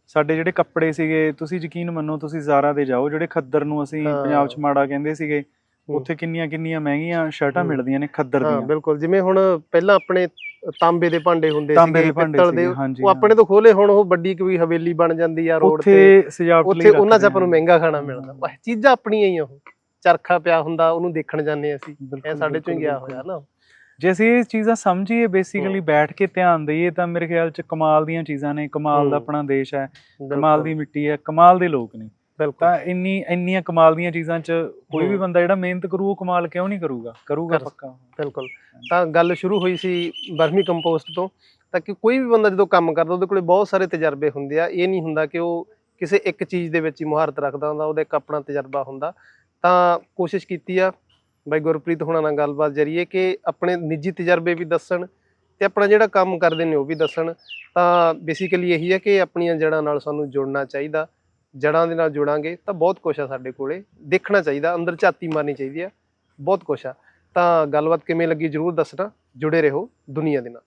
[SPEAKER 2] ਸਾਡੇ ਜਿਹੜੇ ਕੱਪੜੇ ਸੀਗੇ ਤੁਸੀਂ ਯਕੀਨ ਮੰਨੋ ਤੁਸੀਂ ਜ਼ਾਰਾ ਦੇ ਜਾਓ ਜਿਹੜੇ ਖੱਦਰ ਨੂੰ ਅਸੀਂ। ਪੰਜਾਬ 'ਚ ਮਾੜਾ ਕਹਿੰਦੇ ਸੀਗੇ। ਉੱਥੇ ਕਿੰਨੀਆਂ ਕਿੰਨੀਆਂ ਮਹਿੰਗੀਆਂ ਸ਼ਰਟਾਂ। ਮਿਲਦੀਆਂ ਨੇ ਖੱਦਰ
[SPEAKER 1] ਹਾਂ
[SPEAKER 2] ਦੀਆਂ।
[SPEAKER 1] ਬਿਲਕੁਲ। ਜਿਵੇਂ ਹੁਣ ਪਹਿਲਾਂ ਆਪਣੇ ਤਾਂਬੇ ਦੇ ਭਾਂਡੇ ਹੁੰਦੇ ਸੀਗੇ ਪਿੱਤਲ ਦੇ ਉਹ ਆਪਣੇ ਤੋਂ ਖੋਲੇ ਹੁਣ ਉਹ ਵੱਡੀ ਕੋਈ ਹਵੇਲੀ ਬਣ ਜਾਂਦੀ ਆ ਰੋਡ ਤੇ।
[SPEAKER 2] ਉੱਥੇ ਸਜਾਵਟ ਲਈ
[SPEAKER 1] ਉੱਥੇ ਉਹਨਾਂ 'ਚ ਆਪਾਂ ਨੂੰ। ਮਹਿੰਗਾ ਖਾਣਾ ਮਿਲਦਾ। ਚੀਜ਼ਾਂ ਆਪਣੀਆਂ ਹੀ ਆ ਉਹ। ਚਰਖਾ ਪਿਆ ਹੁੰਦਾ ਉਹਨੂੰ ਦੇਖਣ ਜਾਂਦੇ ਅਸੀਂ। ਇਹ ਸਾਡੇ ਚੋਂ ਗਿਆ। ਹੋਇਆ ਨਾ।
[SPEAKER 2] ਜੇ ਅਸੀਂ ਇਹ ਚੀਜ਼ਾਂ ਸਮਝੀਏ ਬੇਸਿਕਲੀ। ਬੈਠ ਕੇ ਧਿਆਨ ਦਈਏ ਤਾਂ ਮੇਰੇ ਖਿਆਲ 'ਚ ਕਮਾਲ ਦੀਆਂ ਚੀਜ਼ਾਂ ਨੇ। ਕਮਾਲ ਦਾ। ਆਪਣਾ ਦੇਸ਼ ਹੈ ਕਮਾਲ ਦੀ ਮਿੱਟੀ ਹੈ ਕਮਾਲ ਦੇ ਲੋਕ ਨੇ। ਤਾਂ ਇੰਨੀ ਇੰਨੀਆਂ ਕਮਾਲ ਦੀਆਂ ਚੀਜ਼ਾਂ 'ਚ ਕੋਈ ਵੀ। ਬੰਦਾ ਜਿਹੜਾ ਮਿਹਨਤ ਕਰੂ ਉਹ ਕਮਾਲ ਕਿਉਂ ਨਹੀਂ ਕਰੂਗਾ? ਕਰੂਗਾ
[SPEAKER 1] ਕਰ-
[SPEAKER 2] ਪੱਕਾ।
[SPEAKER 1] ਬਿਲਕੁਲ। ਤਾਂ ਗੱਲ ਸ਼ੁਰੂ ਹੋਈ ਸੀ ਬਰਮੀ ਕੰਪੋਸਟ ਤੋਂ ਤਾਂ ਕਿ ਕੋਈ ਵੀ ਬੰਦਾ ਜਦੋਂ ਕੰਮ ਕਰਦਾ ਉਹਦੇ ਕੋਲੇ ਬਹੁਤ ਸਾਰੇ ਤਜਰਬੇ ਹੁੰਦੇ ਆ। ਇਹ ਨਹੀਂ ਹੁੰਦਾ ਕਿ ਉਹ ਕਿਸੇ ਇੱਕ ਚੀਜ਼ ਦੇ ਵਿੱਚ ਹੀ ਮੁਹਾਰਤ ਰੱਖਦਾ ਹੁੰਦਾ ਉਹਦਾ ਇੱਕ ਆਪਣਾ ਤਜਰਬਾ ਹੁੰਦਾ। ਤਾਂ ਕੋਸ਼ਿਸ਼ ਕੀਤੀ ਆ ਬਾਈ ਗੁਰਪ੍ਰੀਤ ਹੋਣਾ ਨਾਲ ਗੱਲਬਾਤ ਜਰੀਏ ਕਿ ਆਪਣੇ ਨਿੱਜੀ ਤਜਰਬੇ ਵੀ ਦੱਸਣ ਤੇ ਆਪਣਾ ਜਿਹੜਾ ਕੰਮ ਕਰਦੇ ਨੇ ਉਹ ਵੀ ਦੱਸਣ। ਤਾਂ ਬੇਸਿਕਲੀ ਇਹੀ ਹੈ ਕਿ ਆਪਣੀਆਂ ਜੜ੍ਹਾਂ ਨਾਲ ਸਾਨੂੰ ਜੁੜਨਾ ਚਾਹੀਦਾ। ਜੜ੍ਹਾਂ ਦੇ ਨਾਲ ਜੁੜਾਂਗੇ ਤਾਂ ਬਹੁਤ ਕੁਝ ਆ ਸਾਡੇ ਕੋਲੇ। ਦੇਖਣਾ ਚਾਹੀਦਾ, ਅੰਦਰ ਝਾਤੀ ਮਾਰਨੀ ਚਾਹੀਦੀ ਆ। ਬਹੁਤ ਕੁਝ ਆ। ਤਾਂ ਗੱਲਬਾਤ ਕਿਵੇਂ ਲੱਗੀ ਜਰੂਰ ਦੱਸਣਾ। ਜੁੜੇ ਰਹੋ ਦੁਨੀਆ ਦੇ ਨਾਲ।